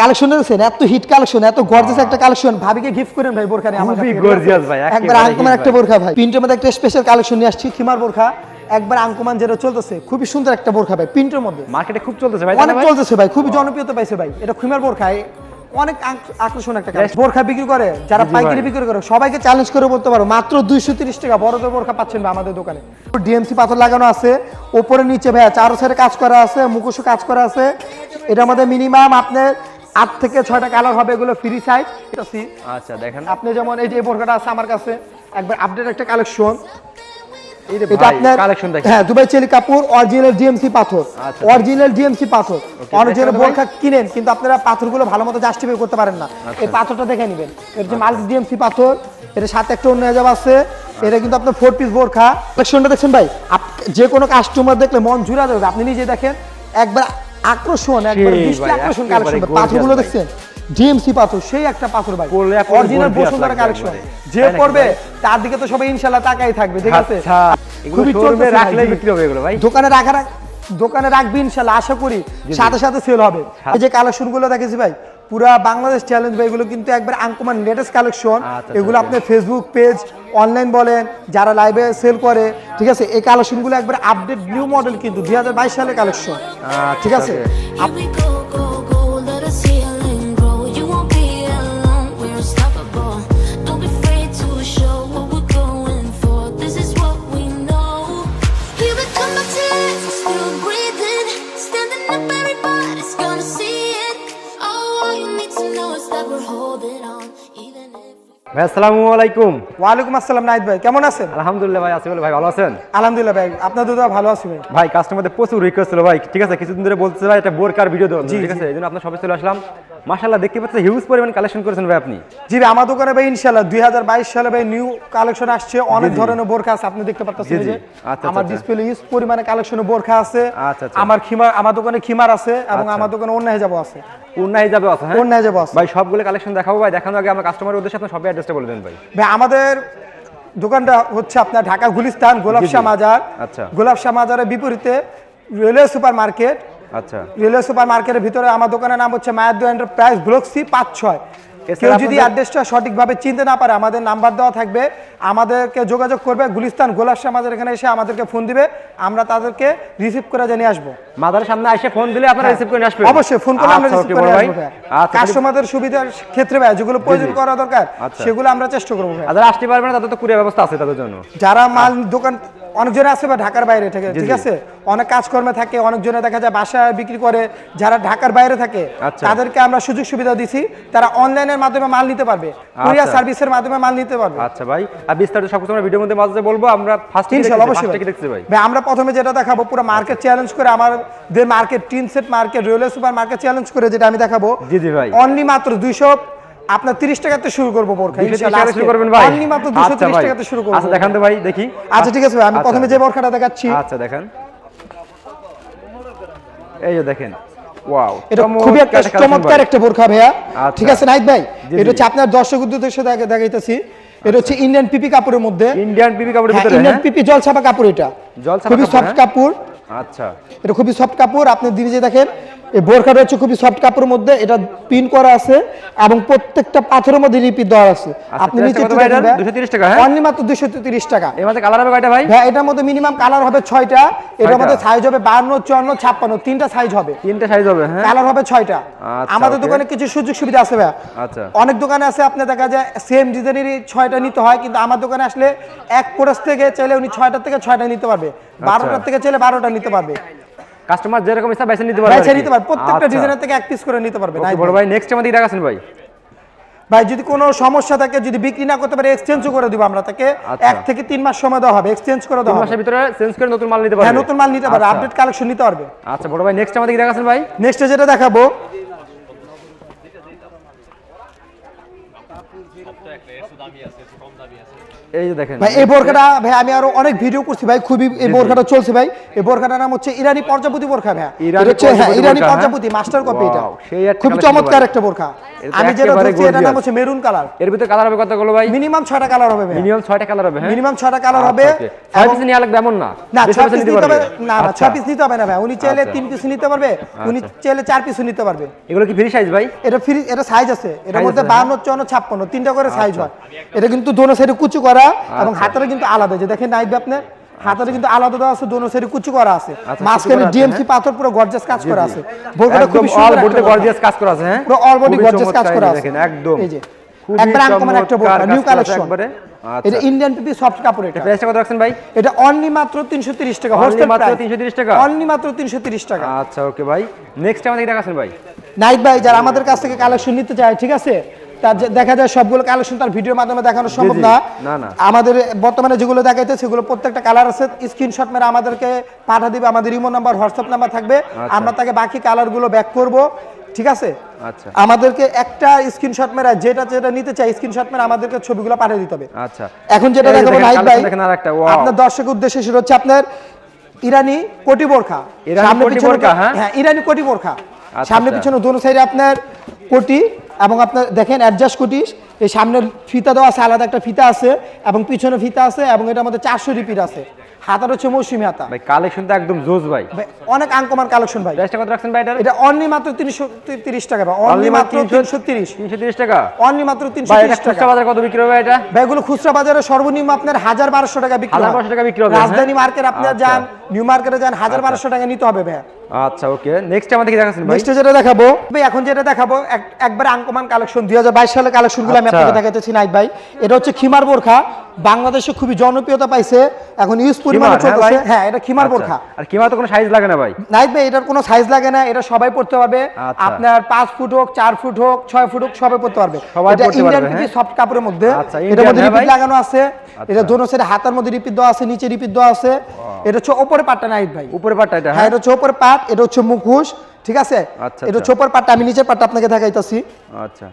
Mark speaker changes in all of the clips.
Speaker 1: Collection দেখছেন এত hit collection এত গর্জিয়াস একটা কালেকশন ভাবিকে গিফট করেন ভাই বোরখা আমার
Speaker 2: খুবই gorgeous ভাই,
Speaker 1: একবার আঙ্কুমান একটা বোরখা ভাই। প্রিন্টের মধ্যে একটা স্পেশাল কালেকশন নিয়ে আসছি খিমার বোরখা। একবার আঙ্কুমান যেটা চলতেছে খুবই সুন্দর একটা বোরখা ভাই প্রিন্টের মধ্যে।
Speaker 2: মার্কেটে খুব চলতেছে ভাই
Speaker 1: অনেক চলতেছে ভাই খুবই জনপ্রিয়তা পাইছে ভাই। এটা খিমার বোরখা অনেক আকর্ষণ একটা কালেকশন বোরখা বিক্রি করে যারা পাইকারি বিক্রি করে সবাইকে চ্যালেঞ্জ করে বলতে পারো মাত্র দুইশো তিরিশ টাকা বড়দের বোরখা পাচ্ছেন আমাদের দোকানে। ডিএমসি পাথর লাগানো আছে ওপরে নিচে ভাইয়া চারো সাইডে কাজ করা আছে মুখোশ কাজ করা আছে। এটা আমাদের মিনিমাম আপনার আট থেকে ছয়টা কালার হবে এগুলো ফ্রি সাইজ
Speaker 2: আচ্ছা দেখেন।
Speaker 1: আপনি যেমন এই যে এই বোরখাটা আছে আমার কাছে একবার আপডেট একটা কালেকশন
Speaker 2: যে
Speaker 1: এটা আপনার
Speaker 2: কালেকশন দেখেন।
Speaker 1: হ্যাঁ দুবাই চেলি কাপড় অরিজিনাল ডিএমসি পাথর।
Speaker 2: আচ্ছা।
Speaker 1: অরিজিনাল ডিএমসি পাথর। অরিজিনাল বোরখা কিনেন কিন্তু আপনারা পাথরগুলো ভালো মতো জাস্টিফাই করতে পারেন না।
Speaker 2: আচ্ছা।
Speaker 1: এই পাথরটা দেখে নেবেন। যে মাল্টি ডিএমসি পাথর এটা সাথে একটা অন্য হেজাব আছে। এটা কিন্তু আপনার ফোর পিস বোরখা। কালেকশনটা দেখছেন ভাই? যে কোনো কাস্টমার দেখলে মন জুড়া যাবে। আপনি নিজে দেখেন একবার আকর্ষণ একবার আকর্ষণ কালেকশন। পাথরগুলো দেখছেন? ডিএমসি পাথর সেই একটা পাথর ভাই। Original Bashundhara collection. যে পড়বে তার দিকে তো সবাই ইনশাল্লাহ তাকাই থাকবে ঠিক আছে?
Speaker 2: আচ্ছা
Speaker 1: খুবই চলবে
Speaker 2: রাখলে বিক্রি হবে এগুলো ভাই?
Speaker 1: দোকানে রাখার দোকানে রাখবি ইনশাল্লাহ আশা করি সাথে সাথে সেল হবে। এই যে কালেকশনগুলো দেখেছি ভাই পুরা বাংলাদেশ চ্যালেঞ্জ ভাই এগুলো কিন্তু একবার আঙ্কুমান লেটেস্ট কালেকশন
Speaker 2: আচ্ছা,
Speaker 1: এগুলো
Speaker 2: আচ্ছা।
Speaker 1: আপনি ফেসবুক পেজ অনলাইন বলেন যারা লাইভে সেল করে ঠিক আছে? এই কালেকশনগুলো একবার আপডেট নিউ মডেল কিন্তু দুই সালের কালেকশন ঠিক আছে?
Speaker 2: ভাই আসসালামু আলাইকুম।
Speaker 1: ওয়ালাইকুম আসসালাম নাইদ ভাই। কেমন আছেন?
Speaker 2: আলহামদুলিল্লাহ ভাই আছি বলে ভাই ভালো আছেন?
Speaker 1: আলহামদুলিল্লাহ ভাই আপনার ভালো আছি ভাই।
Speaker 2: ভাই কাস্টমারদের প্রচুর রিকোয়েস্ট ছিল ভাই। ঠিক আছে কিছুদিন ধরে ভাই বোরকার ভিডিও ঠিক আছে এই জন্য আপনার সবাই চলে আসলাম। মাশাআল্লাহ দেখতে পাচ্ছেন হিউজ পরিমাণ কালেকশন করেছেন ভাই আপনি।
Speaker 1: জি ভাই আমার দোকানে ভাই সালে ভাই নিউ কালেকশন আসছে। অনেক ধরনের বোরখা আছে আপনি দেখতে পাচ্ছেন যে।
Speaker 2: আচ্ছা,
Speaker 1: আমার
Speaker 2: আচ্ছা।
Speaker 1: ডিসপ্লে ইউজ পরিমাণে কালেকশনের বোরখা আছে।
Speaker 2: আচ্ছা, আচ্ছা।
Speaker 1: আমার খিমার আমার দোকানে খিমার আছে এবং
Speaker 2: আচ্ছা।
Speaker 1: আমার দোকানে অন্য হেজাবো আছে।
Speaker 2: হিসাবে আছে হ্যাঁ?
Speaker 1: অন্য হেজাবো আছে।
Speaker 2: ভাই সবগুলো কালেকশন দেখাবো ভাই দেখানোর আগে আমার কাস্টমারের উদ্দেশ্যে সবাই অ্যাড্রেসটা বলে দেন ভাই।
Speaker 1: ভাই আমাদের দোকানটা হচ্ছে আপনার ঢাকা গুলিস্তান গোলাপশাহ মাজার।
Speaker 2: আচ্ছা।
Speaker 1: গোলাপশাহ মাজারের বিপরীতে রেলওয়ে সুপার মার্কেট
Speaker 2: আচ্ছা।
Speaker 1: রেলওয়ে সুপার মার্কেটের ভিতরে আমার দোকানের নাম হচ্ছে মায়াদ্দু এন্টারপ্রাইজ ব্লক সি পাঁচ ছয়। কেউ যদি অ্যাড্রেসটা সঠিকভাবে চিনতে না পারে আমাদের নাম্বার দেওয়া থাকবে আমাদেরকে যোগাযোগ করবে গুলিস্তান গোলাপশাহ মাজার এখানে এসে আমাদেরকে ফোন দিবে আমরা তাদেরকে রিসিভ করে জানিয়ে আসব
Speaker 2: মাদার সামনে এসে ফোন দিলে আপনারা রিসিভ করে নিয়ে আসবেন
Speaker 1: হ্যাঁ। অবশ্যই ফোন করে আমরা
Speaker 2: আচ্ছা,
Speaker 1: রিসিভ করে
Speaker 2: ভাই
Speaker 1: আসব।
Speaker 2: আচ্ছা
Speaker 1: কাস্টমারদের সুবিধার ক্ষেত্রে ভাই যেগুলো প্রয়োজন করা দরকার
Speaker 2: আচ্ছা।
Speaker 1: সেগুলো আমরা চেষ্টা করব
Speaker 2: যারা আসতে পারবে না তাদের তো কুরিয়ার ব্যবস্থা আছে তাদের জন্য
Speaker 1: যারা মাল দোকান অনেকজনে আছে বা ঢাকার বাইরে থেকে ঠিক আছে অনেক কাজকর্মে থাকে অনেকজনে দেখা যায় বাসায় বিক্রি করে যারা ঢাকার বাইরে থাকে
Speaker 2: আচ্ছা।
Speaker 1: তাদেরকে আমরা সুযোগ সুবিধা দিছি তারা অনলাইনের মাধ্যমে মাল নিতে পারবে কুরিয়ার
Speaker 2: আচ্ছা।
Speaker 1: সার্ভিসের মাধ্যমে মাল নিতে পারবে
Speaker 2: আচ্ছা ভাই আর বিস্তারিত সব কিছু আমরা ভিডিওর মধ্যে মাঝে বলব আমরা ফার্স্ট
Speaker 1: ইনশাআল্লাহ অবশ্যই
Speaker 2: কি। দেখছি ভাই
Speaker 1: ভাই আমরা প্রথমে যেটা দেখাবো পুরো মার্কেট চ্যালেঞ্জ করে আমাদের market tin set market railway super market challenge করে যেটা আমি দেখাবো
Speaker 2: জি, জি ভাই।
Speaker 1: অনলি মাত্র দুইশো আপনার তিরিশ টাকাতে শুরু করব বোরখা। ইনশাআল্লাহ
Speaker 2: শুরু করবেন ভাই।
Speaker 1: অনলি মাত্র দুশো
Speaker 2: আচ্ছা
Speaker 1: তিরিশ
Speaker 2: ভাই।
Speaker 1: টাকাতে শুরু করব।
Speaker 2: আচ্ছা দেখান তো ভাই দেখি।
Speaker 1: আচ্ছা ঠিক আছে ভাই আমি
Speaker 2: আচ্ছা।
Speaker 1: প্রথমে যে বোরখাটা দেখাচ্ছি।
Speaker 2: আচ্ছা দেখেন। এই যে দেখেন। ওয়াও
Speaker 1: এটা খুবই একটা চমৎকার একটা বোরখা ভাইয়া। ঠিক আছে নাইট ভাই এটা হচ্ছে আপনার দর্শক উদ্দেশ্যে দেখা- দেখাইতেছি। এটা হচ্ছে ইন্ডিয়ান পিপি কাপড়ের মধ্যে।
Speaker 2: ইন্ডিয়ান পিপি কাপড়ের ভিতরে
Speaker 1: ইন্ডিয়ান? পিপি জল ছাপা কাপড় এটা। খুবই
Speaker 2: কাপড়,
Speaker 1: সফট
Speaker 2: হ্যাঁ?
Speaker 1: কাপড়।
Speaker 2: আচ্ছা।
Speaker 1: এটা খুবই সফট কাপড়। আপনি দিনে যে দেখেন এই বোরখাটা হচ্ছে খুবই সফট কাপড়ের মধ্যে এটা পিন করা আছে এবং প্রত্যেকটা পাথরের মধ্যে রিপিট দেওয়া আছে। আপনি
Speaker 2: price
Speaker 1: নিচে
Speaker 2: টা কত
Speaker 1: একটু
Speaker 2: ভাই
Speaker 1: দেখেন
Speaker 2: এটার? 230 টাকা, হ্যাঁ?
Speaker 1: অনলি মাত্র দুশো তিরিশ টাকা।
Speaker 2: এর মধ্যে কালার হবে কয়টা ভাই?
Speaker 1: ভাই এটার মধ্যে মিনিমাম কালার হবে ছয়টা। এটার মধ্যে সাইজ হবে বান্ন চুয়ান্ন ছাপ্পান্ন তিনটা সাইজ হবে।
Speaker 2: তিনটে সাইজ হবে হ্যাঁ?
Speaker 1: কালার হবে ছয়টা।
Speaker 2: আচ্ছা,
Speaker 1: আমাদের দোকানে কিছু সুযোগ সুবিধা আছে ভাই
Speaker 2: আচ্ছা।
Speaker 1: অনেক দোকানে আছে আপনি দেখা যায় সেম ডিজাইনেরই ছয়টা নিতে হয় কিন্তু আমার দোকানে আসলে এক কোরাস থেকে চাইলে উনি ছয়টার থেকে ছয়টা নিতে পারবে।
Speaker 2: আচ্ছা।
Speaker 1: বারোটার থেকে চাইলে বারোটা নিতে পারবে।
Speaker 2: কাস্টমার যেরকম ইচ্ছা বেছে নিতে পারবে
Speaker 1: বেছে নিতে পারবে প্রত্যেকটা
Speaker 2: আচ্ছা।
Speaker 1: ডিজাইনের থেকে এক পিস করে নিতে পারবে নাই
Speaker 2: বড় ভাই নেক্সট আমাদের দেখাছেন ভাই।
Speaker 1: ভাই যদি কোনো সমস্যা থাকে যদি বিক্রি না করতে পারে এক্সচেঞ্জও করে দিব আমরা তাকে।
Speaker 2: আচ্ছা।
Speaker 1: এক থেকে তিন মাস সময় দেওয়া হবে এক্সচেঞ্জ করে
Speaker 2: তিন
Speaker 1: দেওয়া
Speaker 2: মাসের ভিতরে চেঞ্জ করে নতুন মাল নিতে পারবে।
Speaker 1: হ্যাঁ নতুন মাল নিতে পারবে
Speaker 2: আচ্ছা।
Speaker 1: আপডেট কালেকশন নিতে পারবে।
Speaker 2: আচ্ছা বড় ভাই নেক্সট আমাদের দেখাছেন ভাই।
Speaker 1: নেক্সটে যেটা দেখাবো
Speaker 2: এই যে দেখেন
Speaker 1: ভাই এই বোরখাটা ভাই আমি আরও অনেক ভিডিও করছি ভাই খুবই এই বোরখাটা চলছে ভাই। এই বোরখাটার নাম হচ্ছে ইরানি পর্যাপতি বোরখা ভাই।
Speaker 2: ইরানি
Speaker 1: হচ্ছে হ্যাঁ ইরানি পর্যাপতি মাস্টার কপি এটা।
Speaker 2: Wow, সেই একটা
Speaker 1: খুবই
Speaker 2: collection
Speaker 1: চমৎকার একটা বোরখা। আমি যেটা ধরছি এটার নাম হচ্ছে মেরুন
Speaker 2: কালারের ভিতরে কালার হবে কতগুলো ভাই?
Speaker 1: মিনিমাম ছয়টা কালার হবে ভাই।
Speaker 2: মিনিমাম ছয়টা কালার হবে হ্যাঁ?
Speaker 1: মিনিমাম কালার হবে
Speaker 2: আচ্ছা, ছয় পিস নিয়ে লাগবে এমন না।
Speaker 1: না ছয় পিস
Speaker 2: নিতে
Speaker 1: নিতে হবে
Speaker 2: পারবে।
Speaker 1: না না
Speaker 2: আচ্ছা।
Speaker 1: ছয় পিস নিতে হবে না ভাই। উনি চাইলে
Speaker 2: আচ্ছা।
Speaker 1: তিন পিস নিতে পারবে উনি চাইলে চার পিসও নিতে পারবে।
Speaker 2: এগুলো কি ফ্রি সাইজ ভাই?
Speaker 1: এটা ফ্রি এটা সাইজ আছে। এটার মধ্যে
Speaker 2: হ্যাঁ?
Speaker 1: ছাপ্পান্ন তিনটা করে সাইজ হয়। এটা কিন্তু দোনো সাইডে কুচু করা এবং হাতের কিন্তু আলাদা। যে দেখেন নাইবে আপনার হাতের কিন্তু আলাদা দেওয়া আছে দোনো সাইডে কুচু করা আছে।
Speaker 2: আচ্ছা,
Speaker 1: মাঝখানে
Speaker 2: করা
Speaker 1: ডিএমসি পাথর পুরো গর্জাস কাজ করা আছে। খুবই
Speaker 2: অল
Speaker 1: সুন্দর
Speaker 2: বডিতে। গর্জিয়াস কাজ করা আছে হ্যাঁ?
Speaker 1: পুরো body
Speaker 2: খুবই
Speaker 1: gorgeous কাজ করা আছে।
Speaker 2: দেখেন একদম।
Speaker 1: এই যে একবার আনকমন একটা
Speaker 2: চমৎকার
Speaker 1: নিউ
Speaker 2: করা
Speaker 1: কালেকশন এটা
Speaker 2: আচ্ছা।
Speaker 1: ইন্ডিয়ান পিপি সফট কাপড় এটা।
Speaker 2: প্রাইসটা কত রাখছেন ভাই?
Speaker 1: এটা অনলি মাত্র 330 টাকা। হোলসেল
Speaker 2: মাত্র 330 টাকা?
Speaker 1: অনলি মাত্র 330 টাকা।
Speaker 2: আচ্ছা ওকে ভাই। নেক্সট আমাদের কি দেখাচ্ছেন ভাই?
Speaker 1: নাইট ভাই যারা আমাদের কাছ থেকে কালেকশন নিতে চায় ঠিক আছে? তার দেখা যায় সবগুলো কালেকশন তার ভিডিওর মাধ্যমে দেখানো সম্ভব না। আমাদের বর্তমানে যেগুলো দেখাইতে সেগুলো প্রত্যেকটা কালার আছে। স্ক্রিনশট মেরে আমাদেরকে পাঠা দিবে আমাদের ইমো নাম্বার হোয়াটসঅ্যাপ নাম্বার থাকবে। আমরা তাকে বাকি কালারগুলো ব্যাক করব। ঠিক আছে?
Speaker 2: আচ্ছা।
Speaker 1: আমাদেরকে একটা স্ক্রিনশট মেরা যেটা যেটা নিতে চাই স্ক্রিনশট মেরে আমাদেরকে ছবিগুলো পাঠিয়ে দিতে হবে।
Speaker 2: আচ্ছা।
Speaker 1: এখন যেটা দেখাবো নাইট ভাই
Speaker 2: দেখেন আরেকটা, wow।
Speaker 1: আপনার দর্শকের উদ্দেশ্যে সেটা হচ্ছে আপনার ইরানি কোটি বোরখা।
Speaker 2: ইরানি
Speaker 1: সামনে পিছনে
Speaker 2: বোরখা, হ্যাঁ?
Speaker 1: হ্যাঁ ইরানি কোটি বোরখা।
Speaker 2: আচ্ছা,
Speaker 1: সামনে
Speaker 2: আচ্ছা।
Speaker 1: পিছনে দোনো সাইডে আপনার কোটি। এবং আপনার দেখেন অ্যাডজাস্ট কোটি এই সামনের ফিতা দেওয়া আছে আলাদা একটা ফিতা আছে এবং পিছনে ফিতা আছে এবং এটার মধ্যে চারশো রিপিট আছে। হাতার হচ্ছে মৌসুমি হাতা।
Speaker 2: ভাই কালেকশন তো একদম জোস ভাই।
Speaker 1: ভাই, অনেক আঙ্কমান কালেকশন ভাই।
Speaker 2: প্রাইসটা কত রাখছেন ভাই
Speaker 1: এটা অনলি মাত্র তিনশো তিরিশ টাকা ভাই অনলি মাত্র তিনশো তিরিশ।
Speaker 2: 330 টাকা?
Speaker 1: অনলি মাত্র
Speaker 2: ভাই এটা
Speaker 1: টাকা।
Speaker 2: খুচরা বাজার কত বিক্রি হবে এটা?
Speaker 1: ব্যাগগুলো খুচরা বাজারে সর্বনিম্ন আপনার হাজার বারোশো টাকা বিক্রি হয়।
Speaker 2: 1200 টাকা বিক্রি হবে, হ্যাঁ?
Speaker 1: রাজধানী মার্কেট আপনার
Speaker 2: আচ্ছা।
Speaker 1: যান নিউ মার্কেটে যান হাজার বারোশো টাকা নিতে হবে ভাই
Speaker 2: আচ্ছা ওকে। নেক্সট আমাদের কি দেখাচ্ছেন
Speaker 1: নেক্সট যেটা দেখাবো ভাই এখন যেটা দেখাবো এক- একবারে আঙ্কমান কালেকশন দুই হাজার বাইশ সালের কালেকশনগুলো আমি
Speaker 2: আচ্ছা।
Speaker 1: আপনাকে দেখাতেছি নাইট ভাই। এটা হচ্ছে খিমার বোরখা। বাংলাদেশে খুবই জনপ্রিয়তা পাইছে এখন ইউজ পরিমাণে
Speaker 2: হ্যাঁ
Speaker 1: হ্যাঁ এটা খিমার
Speaker 2: আচ্ছা।
Speaker 1: বোরখা।
Speaker 2: আর কিমা তো কোনো সাইজ লাগে না ভাই।
Speaker 1: নাইট ভাই এটার কোনো সাইজ লাগে না এটা সবাই পড়তে পারবে।
Speaker 2: আচ্ছা।
Speaker 1: আপনার পাঁচ ফুট হোক চার ফুট হোক ছয় ফুট হোক সবাই পড়তে পারবে। এটা ইন্ডিয়ান পিপি
Speaker 2: হ্যাঁ?
Speaker 1: সফট কাপড়ের মধ্যে।
Speaker 2: আচ্ছা,
Speaker 1: এটার মধ্যে
Speaker 2: হ্যাঁ
Speaker 1: রিপিট লাগানো আছে। এটা দোনো সাইডে হাতার মধ্যে রিপিট দেওয়া আছে নিচে রিপিট দেওয়া আছে। এটা হচ্ছে ওপরে পাটটা নাইট ভাই।
Speaker 2: উপরে পাটটা এটা
Speaker 1: হ্যাঁ।
Speaker 2: হ্যাঁ
Speaker 1: এটা হচ্ছে উপরের পাট এটা হচ্ছে মুখোশ ঠিক আছে?
Speaker 2: আচ্ছা,
Speaker 1: এটা হচ্ছে উপরের পাটটা আমি নিচের পাটটা আপনাকে দেখাইতাছি।
Speaker 2: আচ্ছা।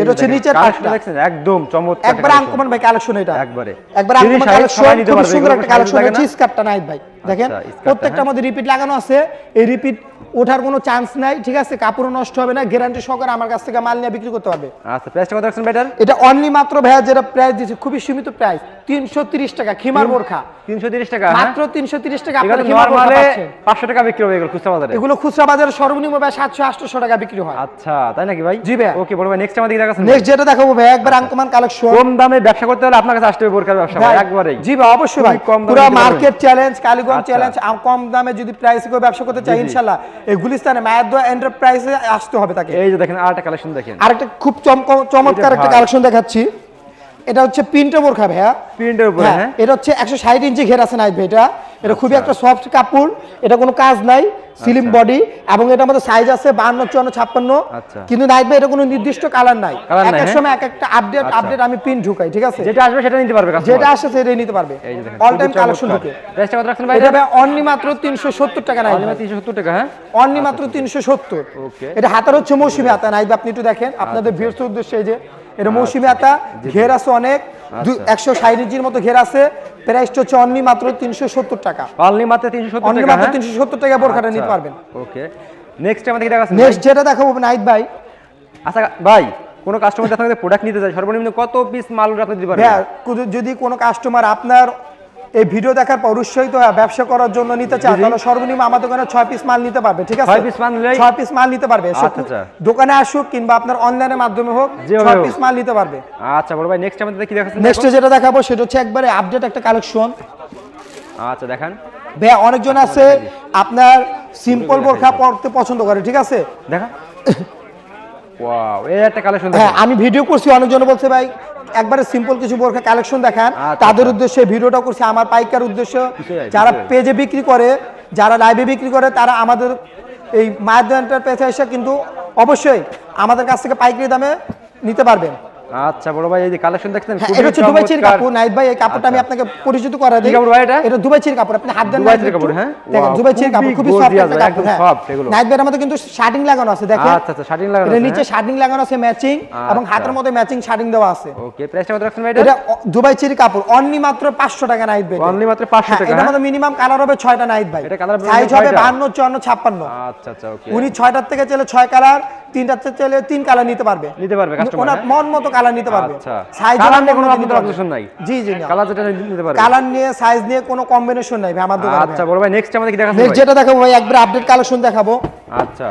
Speaker 1: এটা হচ্ছে নিচের পাটটা।
Speaker 2: দেখছেন? একদম চমৎকার
Speaker 1: একবার। আঙ্কমান ভাই কালেকশন এটা।
Speaker 2: একবারে।
Speaker 1: একবার আঙ্কমান কালেকশন খুব সুন্দর একটা কালেকশন
Speaker 2: চিজ কাটটা
Speaker 1: হচ্ছে স্কার্টটা নাইট ভাই। দেখেন
Speaker 2: আচ্ছা, skirt টা,
Speaker 1: প্রত্যেকটার
Speaker 2: হ্যাঁ।
Speaker 1: মধ্যে রিপিট লাগানো আছে। এই রিপিট ওঠার কোনো চান্স নাই ঠিক আছে? কাপড় নষ্ট হবে না গ্যারান্টি সহকারে আমার কাছ থেকে মাল নিয়ে বিক্রি করতে পারবে
Speaker 2: আচ্ছা প্রাইসটা কত রাখছেন ভাই
Speaker 1: এটা অনলি মাত্র ভাইয়া যেটা প্রাইস দিচ্ছে খুবই সীমিত প্রাইস তিনশো তিরিশ টাকা খিমার বোরখা।
Speaker 2: 330 টাকা হ্যাঁ?
Speaker 1: মাত্র তিনশো তিরিশ টাকা
Speaker 2: এগুলো
Speaker 1: আপনারা খিমার বোরখা পাচ্ছেন।
Speaker 2: 500 টাকা বিক্রি হবে এগুলো খুচরা বাজারে?
Speaker 1: এগুলো খুচরা বাজারে সর্বনিম্ন ভাই সাতশো আটশো টাকা বিক্রি হয়।
Speaker 2: আচ্ছা তাই নাকি ভাই?
Speaker 1: জি ভাই।
Speaker 2: ওকে বড় ভাই নেক্সট আমাদের দেখাচ্ছেন
Speaker 1: নেক্সট যেটা দেখাবো ভাই একবার আঙ্কমান কালেকশন
Speaker 2: কম দামে ব্যবসা করতে হলে আপনার কাছে আসতে হবে বোরকার ব্যবসা একবারেই।
Speaker 1: জি ভাই অবশ্যই ভাই। পুরো মার্কেট চ্যালেঞ্জ কালীগঞ্জ
Speaker 2: আচ্ছা।
Speaker 1: চ্যালেঞ্জ কম দামে যদি প্রাইসে করে ব্যবসা করতে চাই। ইনশাল্লাহ। এই গুলিস্তানে মায়াদোয়া এন্টারপ্রাইজে আসতে হবে তাকে।
Speaker 2: এই যে দেখেন আরেকটা কালেকশন দেখেন।
Speaker 1: আরেকটা খুব চমক- চমৎকার একটা কালেকশন দেখাচ্ছি। এটা হচ্ছে প্রিন্টে বোরখা ভাইয়া
Speaker 2: প্রিন্টের উপরে
Speaker 1: হ্যাঁ
Speaker 2: হ্যাঁ?
Speaker 1: এটা হচ্ছে একশো ষাট ইঞ্চি ঘের আছে নাইট ভাই এটা। এটা খুবই একটা সফট কাপড় এটা কোনো কাজ নাই সিলিম
Speaker 2: আচ্ছা।
Speaker 1: বডি এবং এটার মধ্যে সাইজ আছে বাহান্ন চুয়ান্ন ছাপ্পান্ন।
Speaker 2: আচ্ছা।
Speaker 1: কিন্তু নাইট ভাই এটা কোনো নির্দিষ্ট কালার নাই। এক এক
Speaker 2: হ্যাঁ?
Speaker 1: সময় এক একটা আপডেট
Speaker 2: আচ্ছা।
Speaker 1: আপডেট আমি প্রিন্ট ঢুকাই ঠিক আছে?
Speaker 2: যেটা আসবে সেটা নিতে পারবে
Speaker 1: যেটা আসে সেটাই নিতে পারবে। অল টাইম কালেকশন ঢুকে।
Speaker 2: প্রাইসটা কত রাখছেন ভাই?
Speaker 1: এটা ভাই অনলি মাত্র তিনশো সত্তর টাকা নাই
Speaker 2: অনলি 370 টাকা হ্যাঁ?
Speaker 1: অনলি মাত্র তিনশো সত্তর।
Speaker 2: Okay.
Speaker 1: এটা হাতার হচ্ছে মৌসুমী হাতা। নাই আপনি একটু দেখেন। আপনাদের ভিউর উদ্দেশ্যে এই যে এটা মৌসুমি আতা ঘের আছে অনেক। একশো ষাট ইঞ্চির মতো ঘের আছে। যদি হচ্ছে অনলি মাত্র তিনশো সত্তর টাকা।
Speaker 2: অনলি মাত্র 370
Speaker 1: অনলি মাত্র
Speaker 2: হ্যাঁ?
Speaker 1: তিনশো সত্তর টাকা বোরখাটা নিতে
Speaker 2: আচ্ছা,
Speaker 1: পারবেন।
Speaker 2: ওকে। নেক্সট আমাদের কি
Speaker 1: নেক্সট যেটা দেখাবো নাইট ভাই।
Speaker 2: আচ্ছা ভাই কোন কাস্টমার প্রোডাক্ট নিতে চায় সর্বনিম্ন কত পিস মাল আপনি দিতে পারবেন
Speaker 1: যদি কোনো কাস্টমার আপনার এই ভিডিও দেখার পর উৎসাহিত হয়ে ব্যবসা করার জন্য নিতে চায় তাহলে সর্বনিম্ন আমাদের দোকানে ছয় পিস মাল নিতে পারবে ঠিক আছে?
Speaker 2: ছয় piece মাল
Speaker 1: ছয় পিস মাল নিতে পারবে
Speaker 2: আচ্ছা, আচ্ছা।
Speaker 1: দোকানে আসুক কিংবা আপনার অনলাইনের মাধ্যমে হোক ছয় পিস মাল নিতে পারবে।
Speaker 2: আচ্ছা বড় ভাই নেক্সট আমাদের কি দেখাচ্ছেন
Speaker 1: নেক্সট যেটা দেখাবো সেটা হচ্ছে একবারে আপডেট একটা কালেকশন
Speaker 2: আচ্ছা দেখান।
Speaker 1: ভাইয়া অনেকজন আছে আপনার সিম্পল বোরখা পরতে পছন্দ করে ঠিক আছে?
Speaker 2: দেখা। ওয়াও এই একটা কালেকশন
Speaker 1: হ্যাঁ আমি ভিডিও করছি অনেকজন বলছে ভাই একবারে সিম্পল কিছু বোরখা কালেকশন দেখান।
Speaker 2: আচ্ছা,
Speaker 1: তাদের
Speaker 2: আচ্ছা।
Speaker 1: উদ্দেশ্যে ভিডিওটা করছি আমার পাইকার উদ্দেশ্য। যারা পেজে বিক্রি করে যারা লাইভে বিক্রি করে তারা আমাদের এই মায়ের পেছে এসে কিন্তু অবশ্যই আমাদের কাছ থেকে পাইকারি দামে নিতে পারবেন।
Speaker 2: আচ্ছা বড় ভাই এই যে কালেকশন দেখছেন
Speaker 1: হ্যাঁ,
Speaker 2: খুবই
Speaker 1: এটা হচ্ছে দুবাই চির কাপড় নাইট ভাই এই কাপড়টা আমি
Speaker 2: আচ্ছা।
Speaker 1: আপনাকে পরিচিত করে দিই
Speaker 2: কাপড় ভাই এটা?
Speaker 1: এটা দুবাই চির কাপড় আপনি হাত দেন
Speaker 2: দুবাই চির কাপড়, হ্যাঁ?
Speaker 1: দেখেন দুবাই চির কাপড় খুবই সফট একটা কাপড়
Speaker 2: একদম
Speaker 1: হ্যাঁ
Speaker 2: soft এগুলো।
Speaker 1: নাইট ভাইয়ের মধ্যে কিন্তু শার্টিং লাগানো আছে দেখেন
Speaker 2: আচ্ছা আচ্ছা শার্টিং লাগানো
Speaker 1: এটা
Speaker 2: আছে,
Speaker 1: নিচে
Speaker 2: হ্যাঁ?
Speaker 1: শার্টিং লাগানো আছে ম্যাচিং এবং। হাতের মধ্যে ম্যাচিং শার্টিং দেওয়া আছে
Speaker 2: ওকে প্রাইসটা কত রাখছেন ভাই এটা
Speaker 1: দুবাই চেরি কাপড় অনলি মাত্র পাঁচশো টাকা নাইট ভাই
Speaker 2: Only মাত্র 500 টাকা,
Speaker 1: এটা
Speaker 2: হ্যাঁ?
Speaker 1: আমাদের মিনিমাম কালার হবে ছয়টা নাইট ভাই
Speaker 2: এটা কালার হবে
Speaker 1: সাইজ হবে
Speaker 2: ছয়টা?
Speaker 1: বাহান্ন চুয়ান্ন ছাপ্পান্ন
Speaker 2: আচ্ছা আচ্ছা ওকে
Speaker 1: উনি ছয়টার থেকে চলে ছয় কালার তিনটা চাইলে তিন কালার নিতে পারবে।
Speaker 2: নিতে পারবে
Speaker 1: কাস্টমার
Speaker 2: হ্যাঁ?
Speaker 1: মন মতো কালার নিতে পারবে।
Speaker 2: আচ্ছা।
Speaker 1: সাইজ
Speaker 2: কালার নিয়ে কোনো কিন্তু অবজেকশন নাই।
Speaker 1: জি জি
Speaker 2: কালার যেটা নিতে পারবে।
Speaker 1: কালার নিয়ে সাইজ নিয়ে কোনো কম্বিনেশন নাই ভাই আমার দোকানে
Speaker 2: আচ্ছা বড় ভাই নেক্সট আমাদের কি দেখাবো
Speaker 1: নেক্সট যেটা দেখাবো ভাই একবার আপডেট কালেকশন দেখাবো।
Speaker 2: আচ্ছা।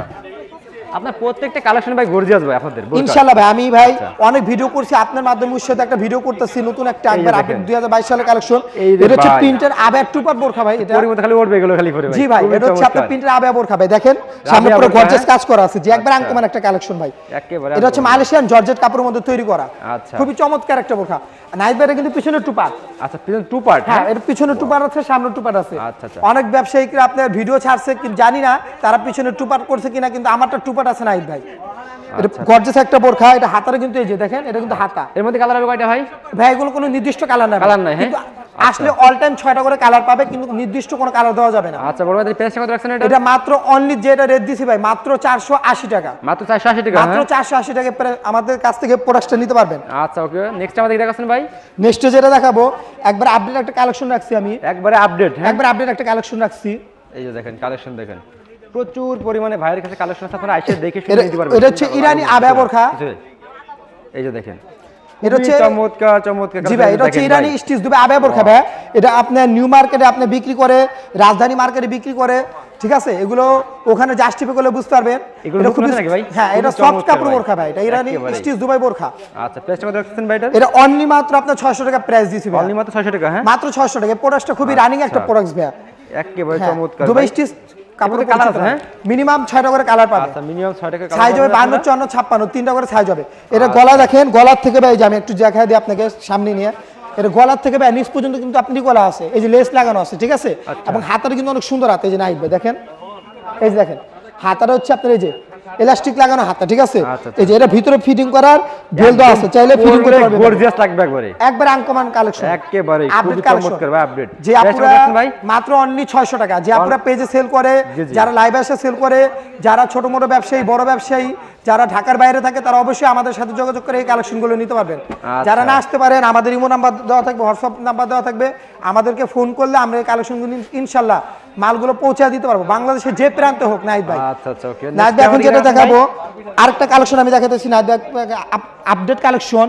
Speaker 2: আপনার প্রত্যেকটা কালেকশন ভাই গর্জিয়াস ভাই আপনাদের বোরকা।
Speaker 1: ইনশাল্লাহ ভাই আমি ভাই
Speaker 2: আচ্ছা।
Speaker 1: অনেক ভিডিও করছি আপনার মাধ্যমে উৎসাহ একটা ভিডিও করতেছি নতুন একটা একবার আপডেট
Speaker 2: দেখেন।
Speaker 1: দুই হাজার বাইশ সালের কালেকশন এটা হচ্ছে। প্রিন্টের আবার টু পার্ট বোরখা ভাই এটা
Speaker 2: পরির খালি উঠবে এগুলো খালি পরে ভাই
Speaker 1: জি ভাই এটা হচ্ছে আপনার। প্রিন্টের আবে বোরখা ভাই দেখেন সামনে পুরো গর্জিয়াস
Speaker 2: হ্যাঁ?
Speaker 1: কাজ করা আছে যে একবার
Speaker 2: আচ্ছা।
Speaker 1: আনকমন একটা কালেকশন ভাই
Speaker 2: একেবারে
Speaker 1: এটা হচ্ছে। মালয়েশিয়ান জর্জেট কাপড়ের মধ্যে তৈরি করা
Speaker 2: আচ্ছা।
Speaker 1: খুবই চমৎকার একটা বোরখা নাইট বাইরে কিন্তু পিছনে টু পার্ট
Speaker 2: আচ্ছা পিছন টু পার্ট
Speaker 1: হ্যাঁ এর পিছনে টু পার্ট আছে সামনে টু পার্ট আছে
Speaker 2: আচ্ছা, আচ্ছা।
Speaker 1: অনেক ব্যবসায়িকরা আপনার ভিডিও ছাড়ছে কিন্তু জানি না তারা পিছনে টু পার্ট করছে কিনা কিন্তু আমারটা টু আছে ভাই। এটা
Speaker 2: আচ্ছা।
Speaker 1: একটা বোরখা এটা হাতারে কিন্তু এই যে দেখেন এটা কিন্তু হাতা।
Speaker 2: এর মধ্যে কালার হবে কয়টা ভাই?
Speaker 1: ভাই এগুলো কোনো নির্দিষ্ট কালার না
Speaker 2: নাই, হ্যাঁ?
Speaker 1: আসলে অল টাইম ছয়টা করে কালার পাবে কিন্তু নির্দিষ্ট কোনো কালার দেওয়া যাবে না।
Speaker 2: আচ্ছা বড় ভাই প্রাইস কত রাখছেন এটা?
Speaker 1: এটা মাত্র অনলি যেটা রেট দিছি ভাই মাত্র চারশো আশি টাকা।
Speaker 2: মাত্র 480 টাকা
Speaker 1: মাত্র
Speaker 2: হ্যাঁ?
Speaker 1: টাকা আমাদের কাছ থেকে প্রোডাক্টটা নিতে পারবেন।
Speaker 2: আচ্ছা ওকে নেক্সট আমাদের ভাই?
Speaker 1: নেক্সটে যেটা দেখাবো একবার আপডেট একটা কালেকশন রাখছি আমি।
Speaker 2: একবারে আপডেট হ্যাঁ?
Speaker 1: একবার আপডেট একটা কালেকশন রাখছি।
Speaker 2: এই যে দেখেন কালেকশন দেখেন। প্রচুর পরিমাণে ভাইয়ের কাছে কালেকশন আছে আপনারা আইসে দেখে শুনে নিতে পারবেন।
Speaker 1: এটা হচ্ছে ইরানি আবেয়া বোরখা।
Speaker 2: এই যে দেখেন।
Speaker 1: এটা হচ্ছে
Speaker 2: চমৎকার চমৎকার
Speaker 1: জি ভাই এটা হচ্ছে ইরানি স্টিচ দুবে আবে বোরখা ভাই। এটা আপনার নিউ মার্কেটে আপনি বিক্রি করে রাজধানী মার্কেটে বিক্রি করে ঠিক আছে? এগুলো ওখানে জাস্টিফাই করলে বুঝতে পারবেন। এটা
Speaker 2: আছে নাকি ভাই?
Speaker 1: হ্যাঁ এটা সফট কাপড়। বোরখা ভাই। এটা ইরানি স্টিচ দুবাই বোরখা।
Speaker 2: আচ্ছা প্রাইস কত রাখছেন ভাই এটা?
Speaker 1: এটা অনলি মাত্র আপনার 600 টাকা প্রাইস দিছি ভাই।
Speaker 2: অনলি মাত্র 600 টাকা হ্যাঁ?
Speaker 1: মাত্র 600 টাকা। প্রোডাক্টটা খুবই রানিং একটা
Speaker 2: আচ্ছা।
Speaker 1: প্রোডাক্ট ভাই।
Speaker 2: একেবারে
Speaker 1: হ্যাঁ,
Speaker 2: চমৎকার
Speaker 1: দুবাই স্টিচ
Speaker 2: এর কালার আছে হ্যাঁ?
Speaker 1: মিনিমাম 6টা করে কালার পাবে।
Speaker 2: আচ্ছা মিনিমাম 6 করে
Speaker 1: সাইজ হবে বান্ন চুয়ান্ন ছাপ্পান্ন তিনটা করে সাইজ হবে। এটা গলা দেখেন গলার থেকে ভাই যে আমি একটু দেখা দিই আপনাকে সামনে নিয়ে। এটা গলার থেকে ভাই নিচ পর্যন্ত কিন্তু আপনি গলা আছে। এই যে লেস লাগানো আছে ঠিক আছে?
Speaker 2: আচ্ছা।
Speaker 1: এবং হাতাটা কিন্তু অনেক সুন্দর হাতে এই যে নাইট ভাই দেখেন? এই যে দেখেন হাতাটা হচ্ছে আপনার এই যে এলাস্টিক লাগানো হাতা ঠিক আছে?
Speaker 2: আচ্ছা, আচ্ছা।
Speaker 1: এই যে এটা ভিতরে ফিটিং করার বেল দেওয়া আছে চাইলে ফিটিং পারবে
Speaker 2: গর্জিয়াস লাগবে একবারে।
Speaker 1: একবার আঙ্কমান কালেকশন
Speaker 2: একেবারে
Speaker 1: আপডেট কালেকশন
Speaker 2: ভাই আপডেট
Speaker 1: যে
Speaker 2: ভাই?
Speaker 1: মাত্র অনলি ছয়শো টাকা। যে আপুরা পেজে সেল করে। যারা লাইভ আসে সেল করে যারা ছোট মোটো ব্যবসায়ী বড় ব্যবসায়ী যারা ঢাকার বাইরে থাকে তারা অবশ্যই আমাদের সাথে যোগাযোগ করে এই কালেকশনগুলো নিতে পারবেন।
Speaker 2: আচ্ছা।
Speaker 1: যারা না আসতে পারেন আমাদের ইমো নাম্বার দেওয়া থাকবে হোয়াটসঅ্যাপ নাম্বার দেওয়া থাকবে। আমাদেরকে ফোন করলে আমরা এই কালেকশনগুলো ইনশাল্লাহ মালগুলো পৌঁছে দিতে পারব। বাংলাদেশে যে প্রান্তে হোক নাইট ভাই।
Speaker 2: আচ্ছা আচ্ছা ওকে
Speaker 1: নাইট ভাই এখন যেটা দেখাবো আরেকটা কালেকশন আমি দেখাতেছি। নাইট আপডেট কালেকশন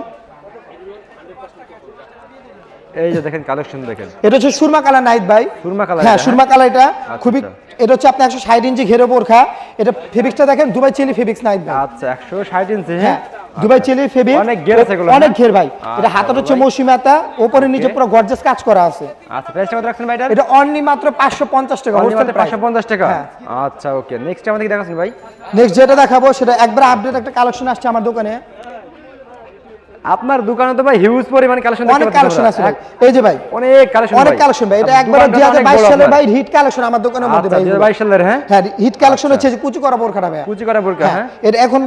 Speaker 2: এই যে দেখেন কালেকশন দেখেন।
Speaker 1: এটা হচ্ছে সুরমা কালার নাইট ভাই।
Speaker 2: সুরমা কালার
Speaker 1: হ্যাঁ সুরমা কালার এটা। খুবই
Speaker 2: আচ্ছা।
Speaker 1: এটা হচ্ছে আপনি একশো ষাট ইঞ্চি ঘেরে বোরখা। এটা ফেব্রিক্সটা দেখেন দুবাই চিলি ফেব্রিক্স নাইট ভাই।
Speaker 2: আচ্ছা 160 ইঞ্চি
Speaker 1: হ্যাঁ?
Speaker 2: হ্যাঁ
Speaker 1: দুবাই চিলি ফেব্রিক
Speaker 2: অনেক ঘের আছে এগুলো,
Speaker 1: অনেক? ঘের ভাই। এটা
Speaker 2: আচ্ছা,
Speaker 1: হাতের হচ্ছে। মৌসুমাতা নিচে পুরো গর্জাস কাজ করা আছে।
Speaker 2: আচ্ছা প্রাইস কত রাখছেন ভাই এটার
Speaker 1: এটা অনলি মাত্র পাঁচশো পঞ্চাশ টাকা
Speaker 2: অনলি মাত্র 550 টাকা?
Speaker 1: হ্যাঁ।
Speaker 2: আচ্ছা ওকে নেক্সট আমাদের কি ভাই।
Speaker 1: নেক্সট যেটা দেখাবো সেটা একবার আপডেট একটা কালেকশন আসছে আমার দোকানে।
Speaker 2: আপনার দোকানে তো ভাই হিউজ পরিমাণ কালেকশন
Speaker 1: অনেক কালেকশন আছে এই যে ভাই
Speaker 2: অনেক কালেকশন
Speaker 1: অনেক কালেকশন ভাই। এটা একবার দুই হাজার বাইশ সালের ভাই হিট কালেকশন আমার দোকানের মধ্যে
Speaker 2: আচ্ছা
Speaker 1: ভাই।
Speaker 2: 2022 সালের হ্যাঁ?
Speaker 1: হ্যাঁ হিট কালেকশন হচ্ছে যে কুচি করা বোরখাটা ভাই
Speaker 2: কুচি করা বোরকা
Speaker 1: হ্যাঁ
Speaker 2: হ্যাঁ?
Speaker 1: এটা এখন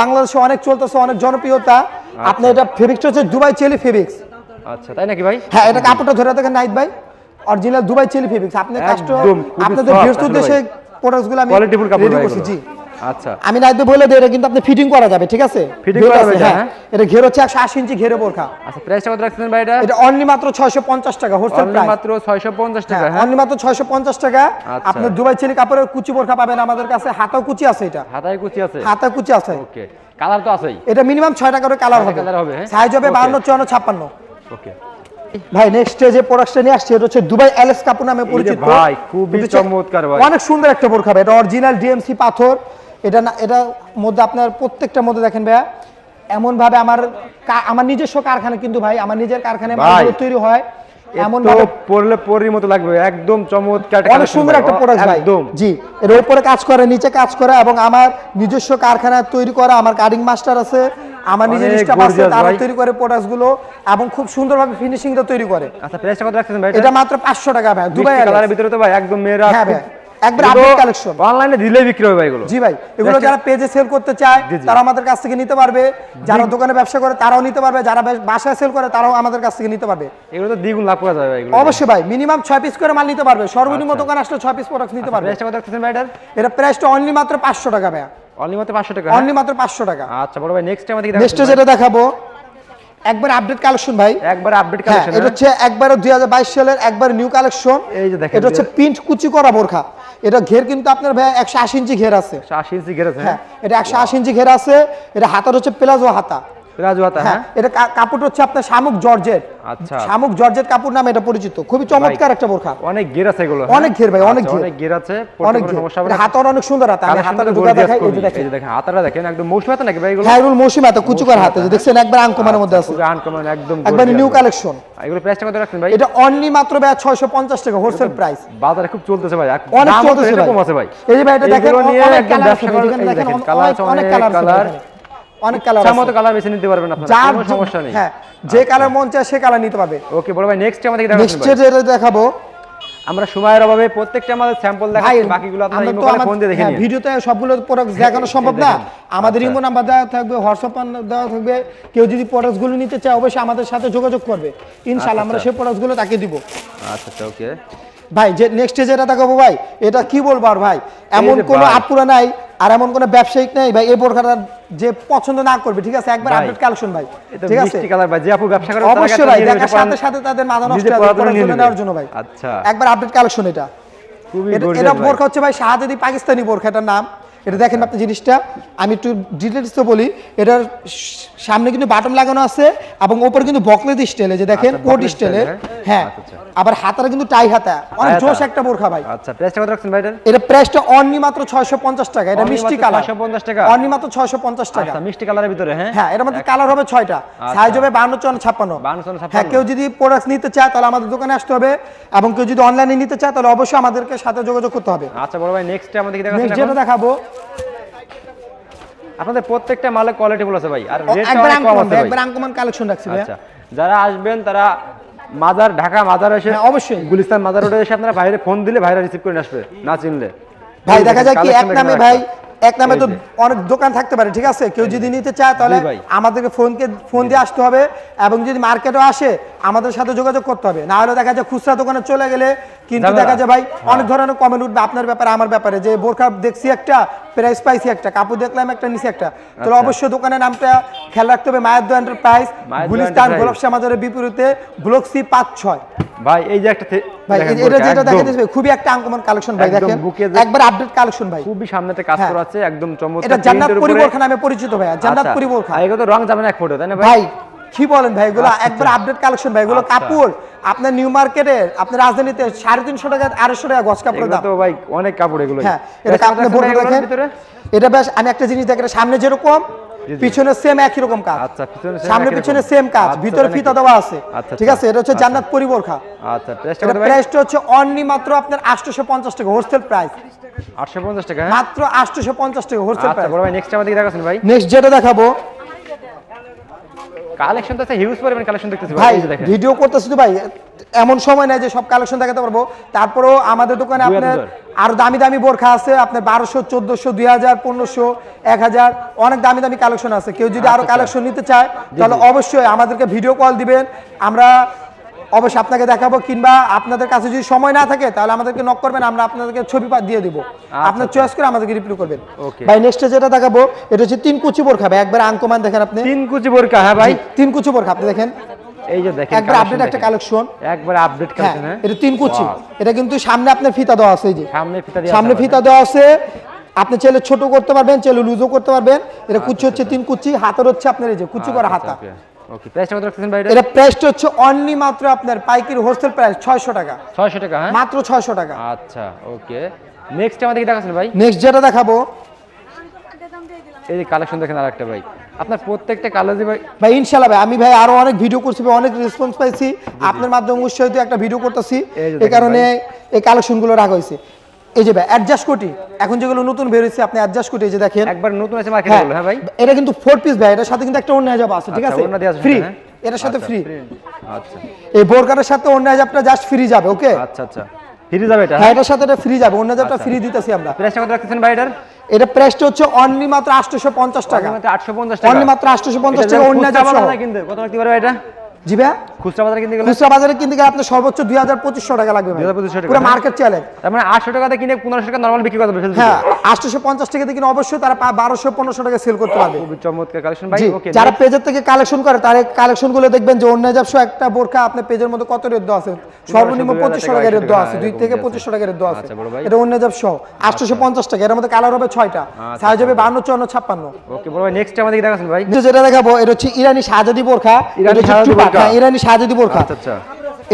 Speaker 1: বাংলাদেশে অনেক চলতেছে অনেক জনপ্রিয়তা। আপনি এটা ফেব্রিক্সটা হচ্ছে দুবাই চেলি ফেব্রিক্স
Speaker 2: আচ্ছা তাই নাকি ভাই?
Speaker 1: হ্যাঁ এটা কাপড়টা ধরে দেখেন নাইট ভাই। অরিজিনাল দুবাই চেলি ফেব্রিক্স আপনি কাস্ট
Speaker 2: একদম, খুবই
Speaker 1: আপনাদের বৃহস্পতি দেশে
Speaker 2: ভাই।
Speaker 1: প্রোডাক্টসগুলো আমি
Speaker 2: কোয়ালিটিফুল কাপড়
Speaker 1: রেডি করছি জি।
Speaker 2: আচ্ছা।
Speaker 1: আমি বলে দিই এটা কিন্তু আপনি ফিটিং করা যাবে ঠিক আছে? ঘের
Speaker 2: করা যাবে,
Speaker 1: হ্যাঁ।
Speaker 2: হ্যাঁ।
Speaker 1: এটা ঘের হচ্ছে একশো আশি ইঞ্চি ঘেরে বোরখা।
Speaker 2: আচ্ছা প্রাইসটা কত রাখছেন ভাই এটা?
Speaker 1: এটা অনলি মাত্র ছয়শো পঞ্চাশ টাকা হোলসেল প্রাইস
Speaker 2: মাত্র 650 টাকা হ্যাঁ
Speaker 1: অনলি মাত্র ছয়শো পঞ্চাশ টাকা।
Speaker 2: আচ্ছা।
Speaker 1: আপনার দুবাই চেলি কাপড়ের কুচি বোরখা পাবেন আমাদের কাছে হাতাও কুচি আছে এটা।
Speaker 2: হাতায় কুচি আছে?
Speaker 1: হাতা কুচি আছে।
Speaker 2: ওকে কালার তো আছেই।
Speaker 1: এটা মিনিমাম ছয় টাকা করে কালার হবে।
Speaker 2: colour হবে, হ্যাঁ?
Speaker 1: সাইজ হবে
Speaker 2: Okay.
Speaker 1: বাহান্ন চুয়ান্ন ছাপ্পান্ন।
Speaker 2: ওকে
Speaker 1: ভাই নেক্সট যে প্রোডাক্টটা নিয়ে আসছে এটা হচ্ছে দুবাই এলএস কাপড় নামে পরিচিত।
Speaker 2: ভাই, খুবই চমৎকার ভাই।
Speaker 1: অনেক সুন্দর একটা বোরখা ভাই এটা অরিজিনাল ডিএমসি পাথর। এটা না এটা মধ্যে আপনার প্রত্যেকটার মধ্যে দেখেন ভাইয়া এমন ভাবে আমার আমার নিজস্ব কারখানা কিন্তু ভাই আমার নিজের কারখানায় তৈরি হয় এমন
Speaker 2: পরলে পরির মতো লাগবে একদম চমৎকার
Speaker 1: অনেক সুন্দর একটা প্রোডাক্ট ভাই।
Speaker 2: একদম।
Speaker 1: জি এর উপরে কাজ করে নিচে কাজ করে এবং আমার নিজস্ব কারখানা তৈরি করা আমার কাটিং মাস্টার আছে আমার নিজের
Speaker 2: অনেক
Speaker 1: স্টাফ আছে তারা তৈরি করে প্রোডাক্টসগুলো এবং খুব সুন্দরভাবে ফিনিশিংটা তৈরি করে।
Speaker 2: আচ্ছা প্রাইসটা কত রাখছেন ভাই
Speaker 1: এটা? মাত্র পাঁচশো টাকা ভাই দুবাই
Speaker 2: কালারের ভিতরে তো ভাই একদম
Speaker 1: হ্যাঁ ভাই, একবার update collection।
Speaker 2: অনলাইনে দিলে বিক্রি হবে এগুলো।
Speaker 1: জি ভাই এগুলো যারা পেজে সেল করতে চায়। তারা আমাদের কাছ থেকে নিতে পারবে। যারা দোকানে ব্যবসা করে তারাও নিতে পারবে। যারা বাসায় সেল করে তারাও আমাদের কাছ থেকে নিতে পারবে।
Speaker 2: এগুলো তো দ্বিগুণ লাভ করা যাবে ভাই এগুলো।
Speaker 1: অবশ্যই ভাই মিনিমাম ছয় পিস করে মাল নিতে পারবে। সর্বনিম্ন দোকান আসলে ছয় পিস প্রোডাক্ট নিতে পারবে।
Speaker 2: প্রাইসটা কত রাখছেন ভাই
Speaker 1: এটা প্রাইসটা অনলি মাত্র পাঁচশো টাকা ভাই
Speaker 2: অনলি মাত্র 500 টাকা হ্যাঁ?
Speaker 1: অনলি মাত্র পাঁচশো টাকা।
Speaker 2: আচ্ছা বড় ভাই নেক্সট আমাদের কি
Speaker 1: নেক্সটে যেটা দেখাবো একবার আপডেট কালেকশন ভাই।
Speaker 2: একবার আপডেট
Speaker 1: হ্যাঁ
Speaker 2: কালেকশন
Speaker 1: এটা হচ্ছে একবার দুই হাজার বাইশ সালের একবার নিউ কালেকশন
Speaker 2: এই যে দেখেন
Speaker 1: এটা হচ্ছে প্রিন্ট কুচি করা বোরখা। এটা ঘের কিন্তু আপনার ভাই একশো আশি ইঞ্চি ঘের আছে।
Speaker 2: 180 ইঞ্চি গেড়েছে
Speaker 1: হ্যাঁ এটা একশো আশি ইঞ্চি ঘের আছে। এটা হাতার হচ্ছে প্লাজো হাতা।
Speaker 2: রাজু
Speaker 1: হ্যাঁ
Speaker 2: হ্যাঁ?
Speaker 1: এটা কাপড় হচ্ছে আপনার শামুক জর্জেট
Speaker 2: আচ্ছা।
Speaker 1: শামুক জর্জেট কাপড় নামে এটা পরিচিত। খুবই চমৎকার একটা বোরখা।
Speaker 2: অনেক গের আছে এগুলো
Speaker 1: অনেক ঘের ভাই, অনেক ঘের।
Speaker 2: অনেক গের আছে
Speaker 1: অনেক
Speaker 2: পড়তে কোনো
Speaker 1: ঘের।
Speaker 2: সমস্যা হবে
Speaker 1: হাতার অনেক সুন্দর হাতা আমি হাতাটা
Speaker 2: সুন্দর,
Speaker 1: দেখাই এই যে দেখেন।
Speaker 2: দেখেন হাতাটা দেখেন একদম মৌসুমী হাতা নাকি ভাই এগুলো?
Speaker 1: মৌসুমি হাতা কুচুকার হাতে। যে দেখছেন একবার আঙ্কমানের মধ্যে আছে।
Speaker 2: খুবই একদম
Speaker 1: একবার নিউ কালেকশন
Speaker 2: এগুলো প্রাইসটা কত রাখছেন ভাই?
Speaker 1: এটা অনলি মাত্র ভাই ছয়শো পঞ্চাশ টাকা হোলসেল প্রাইস
Speaker 2: বাজারে খুব চলতেছে ভাই
Speaker 1: অনেক চলতেছে
Speaker 2: আছে ভাই।
Speaker 1: এই যে ভাই এটা দেখেন অনেক কালার আছে দেখেন অনেক কালার আছে। অনেক কালার আছে।
Speaker 2: মতো কালার বেছে নিতে পারবেন আপনারা কোনো সমস্যা নেই।
Speaker 1: হ্যাঁ যে কালার মন চায় সে কালার নিতে পারবে।
Speaker 2: ওকে বড় ভাই নেক্সট আমাদের
Speaker 1: নেক্সট যেটা দেখাবো।
Speaker 2: আমরা সময়ের অভাবে প্রত্যেকটা আমাদের স্যাম্পল দেখাচ্ছি বাকিগুলো আপনারা
Speaker 1: আমরা
Speaker 2: ইমো কলে ফোন দিয়ে দেখে
Speaker 1: হ্যাঁ,
Speaker 2: নিন।
Speaker 1: ভিডিওতে সবগুলো প্রোডাক্ট দেখানো সম্ভব না। আমাদের ইমো নাম্বার দেওয়া থাকবে হোয়াটসঅ্যাপ দেওয়া থাকবে। কেউ যদি প্রোডাক্টগুলো নিতে চায় অবশ্যই আমাদের সাথে যোগাযোগ করবে। ইনশাআল্লাহ আমরা সেই প্রোডাক্টগুলো তাকে দিব।
Speaker 2: আচ্ছা আচ্ছা ওকে
Speaker 1: ভাই যে নেক্সটে যেটা দেখাবো ভাই এটা কি বলব আর ভাই? এমন কোনো। আপুরা নাই আর এমন কোনো ব্যবসায়িক নাই ভাই এই বোরখাটা যে পছন্দ না করবে ঠিক আছে? একবার আপডেট কালেকশন ভাই ঠিক আছে?
Speaker 2: মিষ্টি কালার ভাই যে আপু ব্যবসা করে
Speaker 1: অবশ্যই ভাই দেখার সাথে সাথে তাদের মাথা নষ্ট
Speaker 2: নিয়ে
Speaker 1: নেওয়ার জন্য ভাই।
Speaker 2: আচ্ছা।
Speaker 1: একবার আপডেট কালেকশন এটা। এটা- বোরখা হচ্ছে ভাই শাহাদি পাকিস্তানি বোরখা এটার নাম। এটা দেখেন আপনি জিনিসটা। আমি একটু ডিটেলস তো বলি এটার সামনে কিন্তু বাটন লাগানো আছে এবং ওপরে কিন্তু বকলেট স্টাইলে যে দেখেন
Speaker 2: আচ্ছা,
Speaker 1: কোট স্টাইলের
Speaker 2: হ্যাঁ?
Speaker 1: হ্যাঁ
Speaker 2: আচ্ছা, আচ্ছা।
Speaker 1: আবার হাতারা কিন্তু টাই হাতা। অনেক জোশ একটা বোরখা ভাই।
Speaker 2: আচ্ছা প্রাইসটা কত রাখছেন ভাই এটার
Speaker 1: এটা প্রাইসটা অনলি মাত্র ছয়শো পঞ্চাশ টাকা। এটা মিষ্টি কালার
Speaker 2: 650 টাকা?
Speaker 1: অনলি মাত্র ছয়শো পঞ্চাশ টাকা।
Speaker 2: আচ্ছা মিষ্টি কালারের ভিতরে হ্যাঁ?
Speaker 1: হ্যাঁ এটার মধ্যে কালার হবে ছয়টা। সাইজ হবে বান্ন চুয়ান্ন ছাপ্পান্ন।
Speaker 2: 52, 56
Speaker 1: হ্যাঁ কেউ যদি প্রোডাক্ট নিতে চায় তাহলে আমাদের দোকানে আসতে হবে। এবং কেউ যদি অনলাইনে নিতে চায় তাহলে অবশ্যই আমাদেরকে সাথে যোগাযোগ করতে হবে।
Speaker 2: আচ্ছা বড় ভাই নেক্সট আমাদের কি
Speaker 1: নেক্সট যেটা দেখাবো
Speaker 2: আপনাদের প্রত্যেকটা মালের কোয়ালিটি আছে ভাই আর অনেক কম আছে
Speaker 1: একবার আঙ্কমান কালেকশন রাখছি ভাইয়া।
Speaker 2: আচ্ছা যারা আসবেন তারা মাজার ঢাকা মাজার এসে
Speaker 1: হ্যাঁ, অবশ্যই।
Speaker 2: গুলিস্তান মাজার রোডে এসে আপনারা বাইরে ফোন দিলে ভাইরা রিসিভ করে আসবে না চিনলে।
Speaker 1: ভাই দেখা যায় কি এক নামে ভাই এক নামে তো অনেক দোকান থাকতে পারে ঠিক আছে? কেউ যদি নিতে চায় তাহলে
Speaker 2: ভাই।
Speaker 1: আমাদেরকে ফোনকে ফোন দিয়ে আসতে হবে। এবং যদি মার্কেটও আসে আমাদের সাথে যোগাযোগ করতে হবে। না হলে দেখা যায় খুচরা দোকানে চলে গেলে কিন্তু দেখা যায় ভাই
Speaker 2: হ্যাঁ।
Speaker 1: অনেক ধরনের কমেন্ট উঠবে আপনার ব্যাপারে আমার ব্যাপারে যে বোরখা দেখছি একটা প্রাইস পাইছি একটা কাপড় দেখলাম একটা নিচে একটা। তাহলে
Speaker 2: আচ্ছা।
Speaker 1: অবশ্যই দোকানের নামটা খেয়াল রাখতে হবে মায়ের দো এন্টারপ্রাইজ গুলিস্তান গোলাপ আমাদের বিপরীতে ব্লক সি পাঁচ ছয়।
Speaker 2: ভাই এই যে একটা
Speaker 1: ভাই এটা যেটা দেখা যাচ্ছে খুবই একটা আঙ্কমান কালেকশন ভাই দেখেন। একবার আপডেট কালেকশন ভাই।
Speaker 2: খুবই সামনেতে কাজ
Speaker 1: হ্যাঁ।
Speaker 2: করা আছে একদম চমৎকার
Speaker 1: এটা জান্নাত। পরিবর্খা নামে পরিচিত জান্নাত
Speaker 2: আচ্ছা,
Speaker 1: পরিবর্খা।
Speaker 2: আর এগুলো তো রং যাবে না এক ফটো তাই না ভাই?
Speaker 1: ভাই কি বলেন ভাই এগুলো
Speaker 2: আচ্ছা,
Speaker 1: একবার আপডেট কালেকশন ভাই এগুলো। কাপড়। আপনার নিউ মার্কেটে আপনার রাজধানীতে সাড়ে তিনশো টাকা আড়াইশো টাকা গজ কাপড়ের দাম।
Speaker 2: তো ভাই অনেক কাপড় এগুলো।
Speaker 1: হ্যাঁ এটা আপনি দেখেন এটা বেশ আমি একটা জিনিস দেখেন সামনে যেরকম পিছনে সেম একই রকম কাজ।
Speaker 2: আচ্ছা, পিছনে
Speaker 1: সামনে পিছনে সেম কাজ
Speaker 2: আচ্ছা,
Speaker 1: ভিতরে ফিতা দেওয়া আছে
Speaker 2: আচ্ছা,
Speaker 1: ঠিক আছে? এটা হচ্ছে। জান্নাত পরিবর্খা।
Speaker 2: আচ্ছা প্রাইসটা
Speaker 1: হচ্ছে অনলি মাত্র আপনার আটশোশো পঞ্চাশ টাকা হোলসেল প্রাইস
Speaker 2: 850 টাকা হ্যাঁ?
Speaker 1: মাত্র আটশোশো পঞ্চাশ টাকা হোলসেল
Speaker 2: আচ্ছা
Speaker 1: প্রাইস
Speaker 2: বড় ভাই নেক্সট আমাদের কি দেখাচ্ছেন ভাই।
Speaker 1: নেক্সট যেটা দেখাবো
Speaker 2: কালেকশন তো হিউজ পরিমাণ কালেকশন দেখতেছি
Speaker 1: ভাই ভিডিও করতেছি তো ভাই এমন সময় নাই যে সব কালেকশন দেখাতে পারব। তারপরেও আমাদের দোকানে আপনার আরও দামি দামি বোরখা আছে আপনার বারোশো চোদ্দশো দুই হাজার পনেরোশো এক হাজার অনেক দামি দামি কালেকশন আছে। কেউ যদি আরও
Speaker 2: আচ্ছা,
Speaker 1: কালেকশন নিতে চায় তাহলে অবশ্যই আমাদেরকে ভিডিও কল দিবেন। আমরা অবশ্যই আপনাকে দেখাবো কিংবা আপনাদের কাছে যদি সময় না থাকে তাহলে আমাদেরকে নক করবেন আমরা আপনাদেরকে ছবি পা- দিয়ে দিব। আপনার চয়েস করে আমাদেরকে রিপ্লাই করবেন. ভাই নেক্সটে যেটা দেখাবো এটা হচ্ছে তিন কুচি বোরখা। ভাই একবার আঙ্কমান দেখেন আপনি।
Speaker 2: তিন কুচি বোরকা হ্যাঁ ভাই।
Speaker 1: তিন কুচি বোরখা আপনি দেখেন।
Speaker 2: এই যে দেখেন
Speaker 1: একবার আপডেট একটা কালেকশন
Speaker 2: একবার আপডেট
Speaker 1: হ্যাঁ
Speaker 2: কালেকশন হ্যাঁ।
Speaker 1: এটা তিন কুচি। এটা কিন্তু সামনে আপনার ফিতা দেওয়া আছে এই যে।
Speaker 2: সামনে ফিতা দিয়ে
Speaker 1: সামনে ফিতা দেওয়া আছে। আপনি চাইলে ছোট করতে পারবেন চাইলে লুজও করতে পারবেন। এটা কুচি হচ্ছে তিন কুচি হাতের হচ্ছে আপনার এই যে কুচি করা হাতা।
Speaker 2: ওকে প্রাইসটা কত রাখতেছেন ভাই এটা?
Speaker 1: প্রাইসটা হচ্ছে অনলি মাত্র আপনার পাইকারি হোলসেল প্রাইস ছয়শো টাকা।
Speaker 2: 600 টাকা হ্যাঁ?
Speaker 1: মাত্র ছয়শো টাকা।
Speaker 2: আচ্ছা ওকে নেক্সট আমাদের কি দেখাচ্ছেন ভাই?
Speaker 1: নেক্সট যেটা দেখাবো।
Speaker 2: এই যে কালেকশন দেখেন আরেকটা ভাই। আপনার প্রত্যেকটা কালারই ভাই
Speaker 1: ভাই ইনশাল্লাহ ভাই আমি ভাই আরও অনেক ভিডিও করছি ভাই, অনেক রেসপন্স পাইছি। আপনার মাধ্যমে উৎসাহিত একটা ভিডিও করতেছি।
Speaker 2: এই
Speaker 1: কারণে এই কালেকশনগুলো রাখা হয়েছে। এই যে ভাই অ্যাডজাস্ট কোটি। এখন যেগুলো নতুন বের হয়েছে আপনি অ্যাডজাস্ট কোটি এই যে দেখেন।
Speaker 2: একবার নতুন আছে মার্কেটে
Speaker 1: হ্যাঁ
Speaker 2: বলো হ্যাঁ ভাই?
Speaker 1: এটা কিন্তু ফোর পিস ভাই এটার সাথে কিন্তু একটা অন্য হিজাব আছে ঠিক
Speaker 2: আচ্ছা,
Speaker 1: আছে? ফ্রি
Speaker 2: হ্যাঁ?
Speaker 1: এটার সাথে
Speaker 2: আচ্ছা,
Speaker 1: ফ্রি
Speaker 2: আচ্ছা।
Speaker 1: এই বোরকাটার সাথে অন্য হিজাবটা জাস্ট ফ্রি যাবে ওকে
Speaker 2: আচ্ছা আচ্ছা। ফ্রি যাবে এটা
Speaker 1: হ্যাঁ এটার সাথে এটা ফ্রি যাবে অন্য হিজাবটা
Speaker 2: আচ্ছা।
Speaker 1: ফ্রি দিতেছি আমরা।
Speaker 2: প্রাইসটা কত রাখতেছেন ভাই এটার?
Speaker 1: এটা প্রাইসটা হচ্ছে অনলি মাত্র 850 টাকা।
Speaker 2: মাত্র 850 টাকা।
Speaker 1: অনলি মাত্র 850 টাকা অন্য হিজাব
Speaker 2: কত রাখতে পারবে এটা?
Speaker 1: জি
Speaker 2: খুচরা বাজারে কিনতে গেলে?
Speaker 1: খুচরা বাজারে কিনতে গেলে আপনার সর্বোচ্চ দুই হাজার পঁচিশশো টাকা লাগবে ভাই।
Speaker 2: 2500 টাকা,
Speaker 1: পুরো? মার্কেট চ্যালেঞ্জ
Speaker 2: তার মানে আটশো টাকাতে কিনে পনেরোশো টাকা নর্মাল বিক্রি করতে হবে
Speaker 1: হ্যাঁ আটশোশো পঞ্চাশ টাকা কিনে অবশ্যই তারা বারোশো পনেরোশো টাকা সেল করতে পারবে।
Speaker 2: খুবই চমৎকার কালেকশন ভাই ওকে
Speaker 1: যারা পেজের থেকে কালেকশন করে তার কালেকশন দেখবেন যে অন্য ব্যবসা একটা বোরখা আপনার পেজের মধ্যে কত রেট দেওয়া আছে? সর্বনিম্ন
Speaker 2: দুই হাজার
Speaker 1: পঁচিশশো
Speaker 2: টাকা,
Speaker 1: টাকা রেট দেওয়া আছে দুই থেকে
Speaker 2: আছে।
Speaker 1: পঁচিশশো টাকা রেট দেওয়া আছে।
Speaker 2: আচ্ছা।
Speaker 1: এটা অন্য আটশোশো পঞ্চাশ টাকা এর মধ্যে কালার হবে ছয়টা।
Speaker 2: আচ্ছা,
Speaker 1: সাইজ হবে বান্ন চুয়ান্ন ছাপ্পান্ন।
Speaker 2: ওকে বড় ভাই নেক্সট আমাদেরকে দেখাচ্ছেন ভাই।
Speaker 1: যেটা দেখাবো এটা হচ্ছে ইরানি শাহজাদি বোরখা
Speaker 2: ইরানি
Speaker 1: হ্যাঁ, ইরানি শাহজাদি বোরখা।
Speaker 2: আচ্ছা আচ্ছা।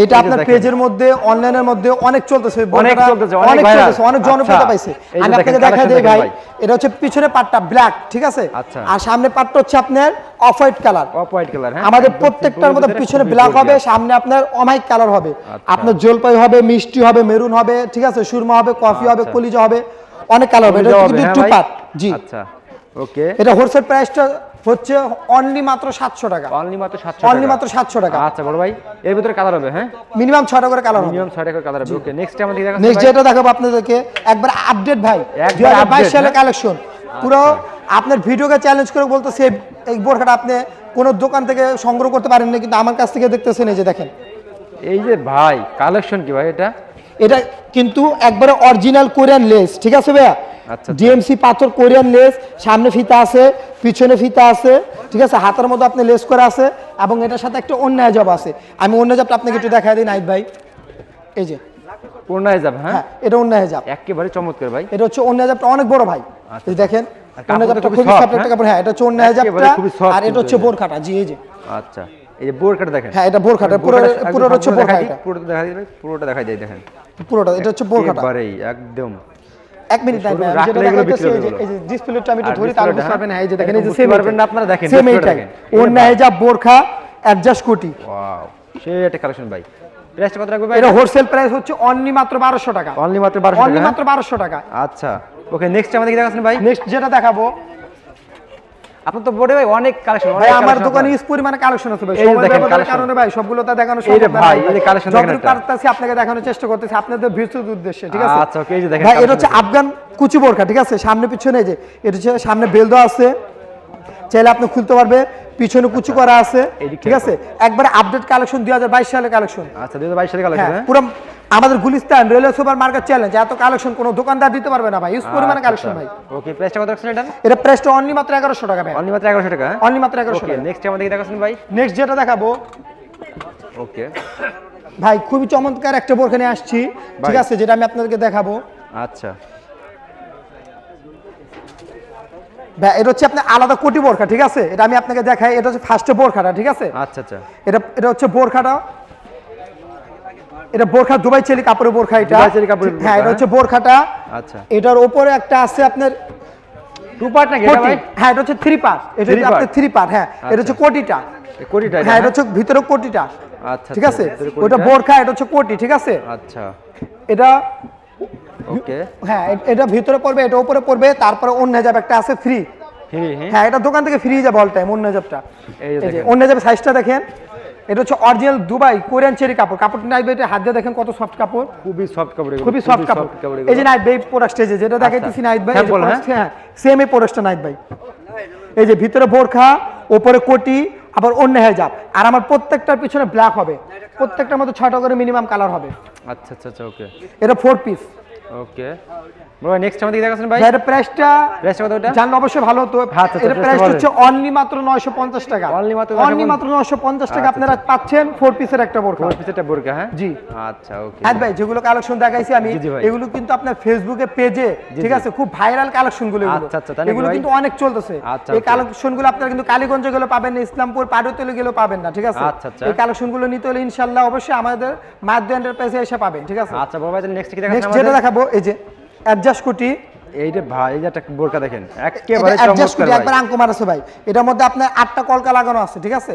Speaker 1: এটা আপনার পেজের মধ্যে অনলাইনের মধ্যে অনেক চলতেছে।
Speaker 2: অনেক চলতেছে, অনেক
Speaker 1: অনেক চলতেছে অনেক জনপ্রিয়তা
Speaker 2: আচ্ছা।
Speaker 1: পাইছে। আমি আপনাকে দেখা
Speaker 2: collection
Speaker 1: দিই ভাই। এটা হচ্ছে পিছনে পাটটা ব্ল্যাক ঠিক আছে। আর সামনে পাটটা হচ্ছে আপনার off white colour
Speaker 2: off white colour হ্যাঁ
Speaker 1: আমাদের প্রত্যেকটার মধ্যে পিছনে ব্ল্যাক হবে সামনে আপনার অমাইক কালার হবে। আপনার জলপাই হবে মিষ্টি হবে মেরুন হবে ঠিক আছে? সুরমা হবে কফি হবে। কলিজা হবে অনেক কালার হবে। এটা কিন্তু টু
Speaker 2: হ্যাঁ
Speaker 1: পার্ট জি।
Speaker 2: আচ্ছা ওকে।
Speaker 1: এটা হোলসেল প্রাইসটা হচ্ছে অনলি মাত্র সাতশো টাকা।
Speaker 2: অনলি মাত্র 700
Speaker 1: অনলি মাত্র সাতশো টাকা।
Speaker 2: আচ্ছা বড় ভাই এর ভিতরে কালার হবে হ্যাঁ?
Speaker 1: মিনিমাম করে কালার হবে।
Speaker 2: মিনিমাম 6 টাকার কালার হবে। ওকে নেক্সট আমাদের দেখাচ্ছেন
Speaker 1: নেক্সট যেটা দেখাবো আপনাদেরকে একবার আপডেট ভাই
Speaker 2: একবার
Speaker 1: দুই হাজার বাইশ
Speaker 2: update,
Speaker 1: সালে
Speaker 2: হ্যাঁ?
Speaker 1: কালেকশন পুরো আপনার ভিডিওকে চ্যালেঞ্জ করে বলতেছে এই বোরখাটা আপনি কোনো দোকান থেকে সংগ্রহ করতে পারেন না কিন্তু আমার কাছ থেকে দেখতেছেন এই যে দেখেন।
Speaker 2: এই যে ভাই কালেকশন কি ভাই এটা?
Speaker 1: এটা কিন্তু একবারে অরিজিনাল কোরিয়ান লেস ঠিক আছে ভাইয়া?
Speaker 2: আচ্ছা।
Speaker 1: ডিএমসি পাথর কোরিয়ান লেস সামনে ফিতা আছে পিছনে ফিতা আছে ঠিক আছে? হাতের মধ্যে আপনি লেস করা আছে এবং এটার সাথে একটা অন্য জব আছে। আমি অন্য জবটা আপনাকে একটু দেখাই দিই নাইট ভাই। এই যে।
Speaker 2: পূর্ণায় যাবে হ্যাঁ?
Speaker 1: হ্যাঁ এটা অন্য হেজাব।
Speaker 2: একেবারে চমৎকার ভাই।
Speaker 1: এটা হচ্ছে অন্য হেজাবটা অনেক বড় ভাই। এই দেখেন অন্য হেজাবটা
Speaker 2: খুবই
Speaker 1: সফট একটা
Speaker 2: হ্যাঁ?
Speaker 1: কাপড়। হ্যাঁ এটা হচ্ছে অন্য হেজাবটা আর এটা হচ্ছে বোরখাটা জি এই যে।
Speaker 2: আচ্ছা এই যে বোরকাটা দেখেন।
Speaker 1: হ্যাঁ, এটা বোরকাটা, পুরো- পুরো হচ্ছে
Speaker 2: দিই, পুরোটা দেখা পুরোটা দেখা যায় দেখেন।
Speaker 1: পুরোটা এটা হচ্ছে বোরখাটা।
Speaker 2: একদম।
Speaker 1: এক মিনিট টাইম যেটা এই যে ডিসপ্লেটা আমি একটু ধরি তাহলে বুঝতে পারবেন হ্যাঁ এই যে দেখেন এই যে সেম
Speaker 2: পারবেন না আপনারা দেখেন,
Speaker 1: সেম এইটাই
Speaker 2: দেখেন।
Speaker 1: অন্য যা বোরখা অ্যাডজাস্ট কোটি।
Speaker 2: ওয়াও সেই একটা কালেকশন ভাই। প্রাইসটা কত রাখবে ভাই?
Speaker 1: এটা হোলসেল প্রাইস হচ্ছে অনলি মাত্র বারোশো টাকা।
Speaker 2: অনলি মাত্র 1200
Speaker 1: অনলি মাত্র বারোশো টাকা।
Speaker 2: হ্যাঁ? আচ্ছা ওকে নেক্সট আমাদের কি দেখাচ্ছেন ভাই?
Speaker 1: নেক্সট যেটা দেখাবো
Speaker 2: আপনার তো বোর্ডে ভাই অনেক কালেকশন
Speaker 1: ভাই আমার দোকানে পরিমাণে কালেকশন আছে ভাই। সময়
Speaker 2: দেখেন
Speaker 1: কারণে ভাই সবগুলো তা দেখানো সম্ভব না।
Speaker 2: ভাই, এই যে collection দেখেন
Speaker 1: যতটুকু পারতাছি আপনাকে দেখানোর চেষ্টা করতেছি। আপনাদের উদ্দেশ্যে ঠিক আছে?
Speaker 2: আচ্ছা, okay, এই যে দেখেন
Speaker 1: ভাই এটা হচ্ছে আফগান কুচি বোরখা ঠিক আছে? সামনে পিছনে এই যে এটা হচ্ছে সামনে বেল দেওয়া আছে। চাইলে আপনি খুলতে পারবে। পিছনে কুচি করা আছে ঠিক আছে? একবারে আপডেট কালেকশন দুই হাজার বাইশ সালের কালেকশন
Speaker 2: আচ্ছা 2022 সালে কালেকশন
Speaker 1: হ্যাঁ
Speaker 2: হ্যাঁ?
Speaker 1: পুরো আমাদের Gulistan railway super market challenge এত কালেকশন কোনো দোকানদার দিতে পারবে না ভাই ইউজ পরিমাণে কালেকশন ভাই।
Speaker 2: ওকে প্রাইসটা কত রাখছেন এটা?
Speaker 1: এটা প্রাইসটা অনলি মাত্র এগারোশো টাকা ভাই।
Speaker 2: অনলি মাত্র 1100 টাকা হ্যাঁ?
Speaker 1: অনলি মাত্র এগারোশো
Speaker 2: ওকে
Speaker 1: টাকা।
Speaker 2: নেক্সট আমাদের কি দেখাচ্ছেন ভাই?
Speaker 1: নেক্সট যেটা দেখাবো।
Speaker 2: ওকে
Speaker 1: ভাই খুবই চমৎকার একটা বোরখানে আসছি ঠিক আছে যেটা আমি আপনাদেরকে দেখাবো।
Speaker 2: আচ্ছা।
Speaker 1: ভাই এটা হচ্ছে আপনার আলাদা কোটি বোরখা ঠিক আছে? এটা আমি আপনাকে দেখাই এটা হচ্ছে ফার্স্টে বোরখাটা ঠিক আছে?
Speaker 2: আচ্ছা আচ্ছা।
Speaker 1: এটা এটা হচ্ছে বোরখাটা। এটা বোরখা দুবাই চেলি কাপড়ের বোরখা এটা।
Speaker 2: দুবাই চেলি কাপড়ের
Speaker 1: হ্যাঁ এটা
Speaker 2: হ্যাঁ।
Speaker 1: হচ্ছে বোরখাটা।
Speaker 2: আচ্ছা।
Speaker 1: এটার উপরে একটা আছে আপনার
Speaker 2: টু পার্ট নাকি এটা ভাই?
Speaker 1: হ্যাঁ এটা হচ্ছে থ্রি পার্ট এটা হচ্ছে আপনার থ্রি পার্ট হ্যাঁ। এটা হচ্ছে কোটিটা।
Speaker 2: কোটিটা
Speaker 1: হ্যাঁ এটা
Speaker 2: হ্যাঁ?
Speaker 1: হচ্ছে ভিতরে কোটিটা।
Speaker 2: আচ্ছা
Speaker 1: ঠিক
Speaker 2: আচ্ছা,
Speaker 1: আছে? ওটা বোরখা এটা হচ্ছে কোটি ঠিক আছে?
Speaker 2: আচ্ছা।
Speaker 1: এটা
Speaker 2: ওকে।
Speaker 1: হ্যাঁ এটা ভিতরে পড়বে এটা উপরে পড়বে তারপরে অন্য যাবে একটা আছে ফ্রি
Speaker 2: ফ্রি হ্যাঁ।
Speaker 1: হ্যাঁ এটা দোকান থেকে ফ্রি যাবে অল টাইম অন্য যাবটা। অন্য যাবে সাইজটা দেখেন। এটা হচ্ছে অরিজিনাল দুবাই কোরিয়ান চেরি কাপড়। কাপড়টা নাইট এটা হাত দিয়ে দেখেন কত সফট কাপড়।
Speaker 2: খুবই সফট কাপড়
Speaker 1: খুবই সফট কাপড়। এই যে নাইট ভাই প্রোডাক্ট স্টেজে যেটা দেখাইতেছি নাইট ভাই হ্যাঁ? সেম এই প্রোডাক্টটা নাইট ভাই। এই যে ভিতরে বোরখা উপরে কোটি আবার অন্য হেজাব। আর আমার প্রত্যেকটার পিছনে ব্ল্যাক হবে। প্রত্যেকটার মধ্যে ছয়টা করে মিনিমাম কালার হবে।
Speaker 2: আচ্ছা আচ্ছা আচ্ছা ওকে
Speaker 1: এটা ফোর পিস
Speaker 2: ওকে বড় নেক্সট আমাদের কি ভাই?
Speaker 1: এটা প্রাইসটা
Speaker 2: প্রাইসটা কত ওটা?
Speaker 1: জানলে অবশ্যই ভালো হতো। এটা
Speaker 2: price
Speaker 1: প্রাইস হচ্ছে অনলি মাত্র 950 টাকা।
Speaker 2: Only মাত্র
Speaker 1: অনলি মাত্র 950 টাকা আপনারা পাচ্ছেন ফোর পিসের একটা বোরখা।
Speaker 2: ফোর পিসেরটা বোরকা হ্যাঁ?
Speaker 1: জি।
Speaker 2: আচ্ছা ওকে
Speaker 1: হ্যাঁ ভাই যেগুলো কালেকশন দেখাইছি আমি
Speaker 2: জি, জি ভাই।
Speaker 1: এগুলো কিন্তু আপনার ফেসবুকে পেজে ঠিক আছে? খুব ভাইরাল কালেকশনগুলো এগুলো।
Speaker 2: আচ্ছা, আচ্ছা,
Speaker 1: এগুলো কিন্তু অনেক চলতেছে।
Speaker 2: আচ্ছা,
Speaker 1: এই. কালেকশনগুলো আপনারা কিন্তু কালীগঞ্জে গেলে পাবেন না ইসলামপুর পাডুতলে গেলেও পাবেন না ঠিক আছে?
Speaker 2: আচ্ছা, আচ্ছা।
Speaker 1: এই কালেকশনগুলো নিতে হলে ইনশাআল্লাহ অবশ্যই আমাদের এন্টারপ্রাইজে এসে পাবেন ঠিক আছে?
Speaker 2: আচ্ছা বড় ভাই নেক্সট কি দেখাচ্ছেন
Speaker 1: নেক্সট যেটা দেখাবো এই যে অ্যাডজাস্ট কুটি।
Speaker 2: এইটা ভাই এই যে একটা বোরকা দেখেন একেবারে চমৎকার
Speaker 1: একবার আঙ্কুমার আছে ভাই। এটার মধ্যে আপনার আটটা কলকা লাগানো আছে ঠিক আছে?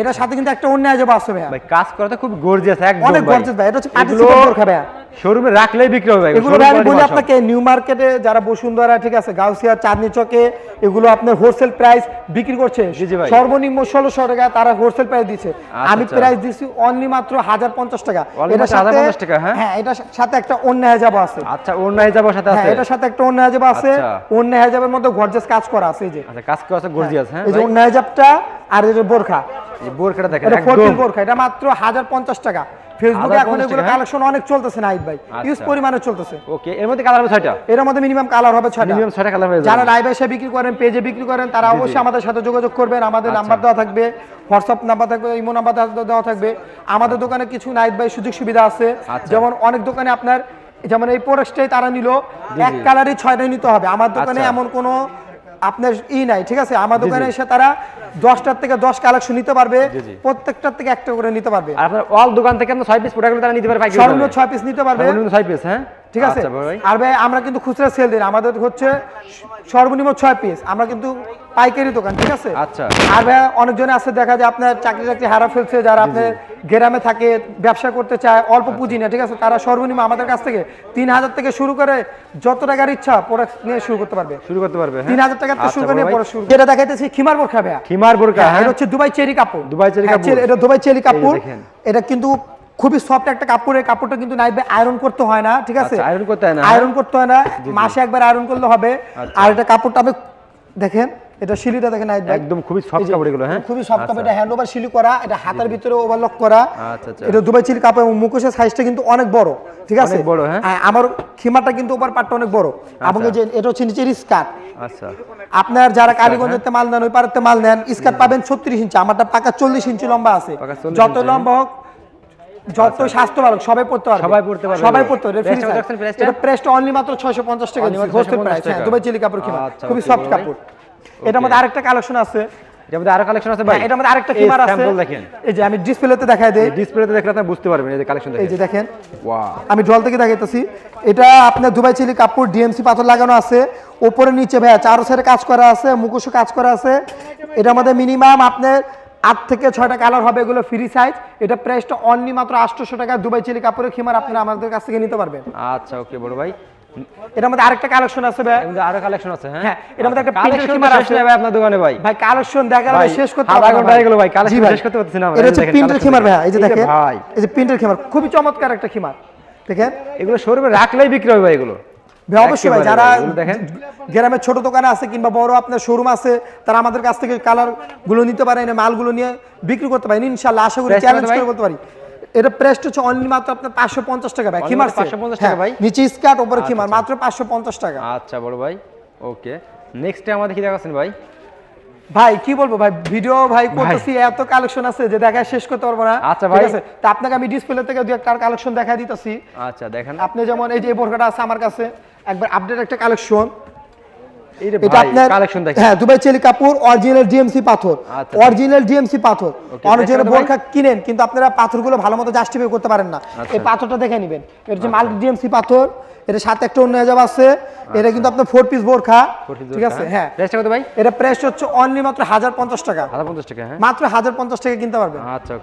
Speaker 1: এটার সাথে কিন্তু একটা অন্য আজব আছে ভাইয়া।
Speaker 2: ভাই কাজ করা তো খুব গর্জিয়াস একদম
Speaker 1: অনেক গর্জিয়াস ভাই এটা হচ্ছে পার্টিসিপেট বোরখা ভাইয়া
Speaker 2: শোরুমে রাখলেই বিক্রি হবে
Speaker 1: এগুলো আমি বলি আপনাকে নিউ মার্কেটে যারা বসুন্ধরা ঠিক আছে গাউসিয়া চাঁদনি চকে এগুলো আপনার হোলসেল প্রাইস বিক্রি করছে।
Speaker 2: ভাই।
Speaker 1: সর্বনিম্ন ষোলোশো টাকা তারা হোলসেল প্রাইস দিচ্ছে আমি
Speaker 2: আচ্ছা।
Speaker 1: প্রাইস দিচ্ছি অনলি মাত্র হাজার পঞ্চাশ টাকা
Speaker 2: মাত্র
Speaker 1: সাথে
Speaker 2: 1050 টাকা, হ্যাঁ?
Speaker 1: হ্যাঁ এটার সাথে একটা অন্য হেজাব আছে।
Speaker 2: আচ্ছা অন্য হিসাবের সাথে
Speaker 1: হ্যাঁ
Speaker 2: আছে?
Speaker 1: এটার সাথে একটা অন্য হেজাব আছে।
Speaker 2: আচ্ছা।
Speaker 1: অন্য হেজাবের মধ্যে গর্জাস কাজ করা আছে এই যে।
Speaker 2: আচ্ছা কাজ করা আছে গর্জিয়াস হ্যাঁ।
Speaker 1: এই যে অন্য হেজাবটা আর এই যে বোরখা।
Speaker 2: এই বোরকাটা দেখেন
Speaker 1: এটা ফোরটিন
Speaker 2: একদম
Speaker 1: বোরখা এটা মাত্র হাজার পঞ্চাশ টাকা। ফেসবুকে এখন এগুলো
Speaker 2: হ্যাঁ?
Speaker 1: কালেকশন অনেক চলতেছে নাইট ভাই। ইউজ
Speaker 2: আচ্ছা।
Speaker 1: পরিমাণে চলতেছে।
Speaker 2: ওকে এর মধ্যে কালার হবে ছয়টা?
Speaker 1: এর মধ্যে মিনিমাম কালার হবে ছয়টা।
Speaker 2: মিনিমাম ছয়টা কালার হয়ে
Speaker 1: যারা লাইভ এসে বিক্রি করেন পেজে বিক্রি করেন তারা অবশ্যই আমাদের সাথে যোগাযোগ করবেন। আমাদের
Speaker 2: আচ্ছা।
Speaker 1: নাম্বার দেওয়া থাকবে হোয়াটসঅ্যাপ নাম্বার থাকবে ইমো নাম্বার দেওয়া থাকবে। আমাদের দোকানে কিছু নাইট বাই সুযোগ সুবিধা আছে।
Speaker 2: আচ্ছা।
Speaker 1: যেমন অনেক দোকানে আপনার যেমন এই প্রোডাক্টটাই তারা নিল এক কালারই ছয়টাই নিতে হবে। আমার দোকানে
Speaker 2: আচ্ছা।
Speaker 1: এমন কোনো আপনার ই নাই ঠিক আছে? আমার দোকানে এসে তারা দশটার থেকে দশ কালেকশন নিতে পারবে। প্রত্যেকটার থেকে একটা করে নিতে পারবে।
Speaker 2: আপনার অল দোকান থেকে আপনার ছয় পিস প্রোডাক্ট তারা নিতে পারে পাইকারি
Speaker 1: সর্বনিম্ন ছয় পিস নিতে পারবে।
Speaker 2: সর্বনিম্ন ছয় পিস হ্যাঁ?
Speaker 1: ঠিক আছে?
Speaker 2: আচ্ছা
Speaker 1: আর ভাই আমরা কিন্তু খুচরা সেল দিই আমাদের হচ্ছে সর্বনিম্ন ছয় পিস আমরা কিন্তু পাইকারি দোকান ঠিক আছে?
Speaker 2: আচ্ছা।
Speaker 1: আর ভাই অনেকজনে আছে দেখা যায় আপনার চাকরি চাকরি হারা ফেলছে যারা আপনার গ্রামে থাকে ব্যবসা করতে চায় অল্প পুঁজি না ঠিক আছে? তারা সর্বনিম্ন আমাদের কাছ থেকে তিন হাজার থেকে শুরু করে যত টাকার ইচ্ছা প্রোডাক্ট নিয়ে শুরু করতে পারবে।
Speaker 2: শুরু করতে পারবে হ্যাঁ?
Speaker 1: তিন হাজার টাকা থেকে
Speaker 2: আচ্ছা,
Speaker 1: শুরু করে নিয়ে পরে শুরু যেটা দেখাইতেছি খিমার বোরখা ভাইয়া।
Speaker 2: খিমার বোরকা
Speaker 1: হ্যাঁ,
Speaker 2: হ্যাঁ?
Speaker 1: এটা হচ্ছে দুবাই চেরি কাপড়।
Speaker 2: দুবাই চেরি কাপড়।
Speaker 1: এটা দুবাই চেরি কাপড়। এটা কিন্তু খুবই সফট একটা কাপড় এই কাপড়টা কিন্তু ভাই আয়রন করতে হয় না ঠিক আছে?
Speaker 2: আচ্ছা, iron করতে হয় না,
Speaker 1: আয়রন করতে হয় না মাসে একবার আয়রন করলে হবে।
Speaker 2: আচ্ছা।
Speaker 1: আর এটা কাপড়টা আমি দেখেন এটা শিলিটা দেখেন নাইট ভাই
Speaker 2: একদম খুবই সফট কাপড় এগুলো হ্যাঁ?
Speaker 1: খুবই সফট কাপড়
Speaker 2: আচ্ছা।
Speaker 1: এটা হ্যান্ড ওভার শিলি করা এটা হাতের ভিতরে ওভারলক করা।
Speaker 2: আচ্ছা, আচ্ছা।
Speaker 1: এটা দুবাই চিলি কাপড় এবং মুখোশের সাইজটা কিন্তু অনেক বড় ঠিক আছে?
Speaker 2: অনেক বড়, হ্যাঁ?
Speaker 1: আমার খিমারটা কিন্তু ওপার পাটটা অনেক বড়। এবং যে এটা হচ্ছে নিচের স্কার্ট
Speaker 2: আচ্ছা।
Speaker 1: আপনার যারা কালীগঞ্জের মাল নেন ওই পাড়াতে মাল নেন স্কার্ট পাবেন ছত্রিশ ইঞ্চি আমারটা পাকা চল্লিশ ইঞ্চি লম্বা আছে। যত
Speaker 2: হ্যাঁ?
Speaker 1: লম্বা হোক যত স্বাস্থ্য ভালো সবাই পড়তে পারবে।
Speaker 2: সবাই পড়তে পারবে।
Speaker 1: সবাই পড়তে পারবে
Speaker 2: টা?
Speaker 1: এটা প্রেসটা অনলি মাত্র 650 টাকা হোস্টেল প্রাইস হ্যাঁ। দুবাই চিলি কাপড় কিনা
Speaker 2: আচ্ছা,
Speaker 1: খুবই সফট কাপড়। এটার মধ্যে আরেকটা কালেকশন আছে।
Speaker 2: এটার মধ্যে আরও কালেকশন আছে ভাই।
Speaker 1: হ্যাঁ, এটার মধ্যে আরেকটা কিমার আছে
Speaker 2: sample দেখেন।
Speaker 1: এই যে আমি ডিসপ্লেতে দেখাই দেই।
Speaker 2: ডিসপ্লেতে দেখলে আপনি বুঝতে পারবেন এই যে কালেকশন
Speaker 1: এই যে দেখেন।
Speaker 2: ওয়াও
Speaker 1: আমি ডল থেকে দেখাইতেছি। এটা আপনার দুবাই চিলি কাপড় ডিএমসি পাথর লাগানো আছে। উপরে নিচে চারো সাইডে কাজ করা আছে মুখোশও কাজ করা আছে। এটার মধ্যে মিনিমাম আপনার আট থেকে ছয়টা কালার হবে এগুলো ফ্রি সাইজ এটা প্রাইসটা অনলি মাত্র আটশোশো টাকা দুবাই চিলি কাপড়ের খিমার আপনারা আমাদের কাছ থেকে নিতে পারবেন।
Speaker 2: আচ্ছা ওকে বড় ভাই।
Speaker 1: এটার মধ্যে আরেকটা কালেকশন আছে ভাই।
Speaker 2: আরও কালেকশন আছে হ্যাঁ?
Speaker 1: হ্যাঁ, এটার মধ্যে একটা
Speaker 2: শেষ
Speaker 1: আছে।
Speaker 2: ভাই আপনার দোকানে ভাই।
Speaker 1: ভাই কালেকশন
Speaker 2: ভাই,
Speaker 1: শেষ করতে
Speaker 2: আধা
Speaker 1: পারব
Speaker 2: ঘণ্টা হয়ে গেল ভাই, collection শেষ করতে পারতেছি না
Speaker 1: এটা হচ্ছে ভাই এই যে দেখেন।
Speaker 2: ভাই।
Speaker 1: এই যে খুবই চমৎকার একটা খিমার দেখেন।
Speaker 2: এগুলো শোরুমে রাখলেই বিক্রি হবে ভাই এগুলো।
Speaker 1: ভাই অবশ্যই ভাই যারা
Speaker 2: দেখেন।
Speaker 1: গ্রামের ছোট দোকানে আছে কিংবা বড় আপনার শোরুম আছে তারা আমাদের কাছ থেকে কালারগুলো নিতে পারেন মালগুলো নিয়ে বিক্রি করতে পারেন। ইনশাল্লাহ আশা করি চ্যালেঞ্জ করে বলতে পারি। এটা প্রেস্ট হচ্ছে অনলি মাত্র আপনার পাঁচশো পঞ্চাশ টাকা ভাই খিমার
Speaker 2: মাত্র 550 টাকা ভাই?
Speaker 1: নিচে স্কার্ট উপরে খিমার মাত্র পাঁচশো পঞ্চাশ টাকা।
Speaker 2: আচ্ছা বড় ভাই। ওকে নেক্সট আমাদের কি দেখাচ্ছেন ভাই?
Speaker 1: ভাই কি বলব ভাই ভিডিও ভাই করতেছি এত কালেকশন আছে যে দেখা শেষ করতে পারব না।
Speaker 2: আচ্ছা ভাই।
Speaker 1: আছে? তা আপনাকে আমি ডিসপ্লে থেকে দু একটা কালেকশন দেখা দিতেছি।
Speaker 2: আচ্ছা দেখেন।
Speaker 1: আপনি যেমন এই যে বোরকাটা আছে আমার কাছে একবার আপডেট একটা কালেকশন এটা আপনার
Speaker 2: কালেকশন দেখেন।
Speaker 1: হ্যাঁ দুবাই চেলি কাপড় অরিজিনাল ডিএমসি পাথর।
Speaker 2: আচ্ছা।
Speaker 1: অরিজিনাল ডিএমসি পাথর। অরিজিনাল
Speaker 2: price কত ভাই?
Speaker 1: বোরখা কিনেন কিন্তু আপনারা পাথরগুলো ভালো মতো জাস্টিফাই করতে পারেন না।
Speaker 2: আচ্ছা।
Speaker 1: এই পাথরটা দেখে নেবেন। মাল্টি ডিএমসি পাথর। এটা সাথে একটা অন্য হেজাব আছে। এটা কিন্তু আপনার ফোর পিস বোরখা। ঠিক আছে? হ্যাঁ।
Speaker 2: প্রাইসটা কত ভাই?
Speaker 1: এটা প্রাইস হচ্ছে অনলি মাত্র
Speaker 2: হাজার পঞ্চাশ টাকা হ্যাঁ।
Speaker 1: মাত্র হাজার পঞ্চাশ টাকা কিনতে পারবেন।
Speaker 2: আচ্ছা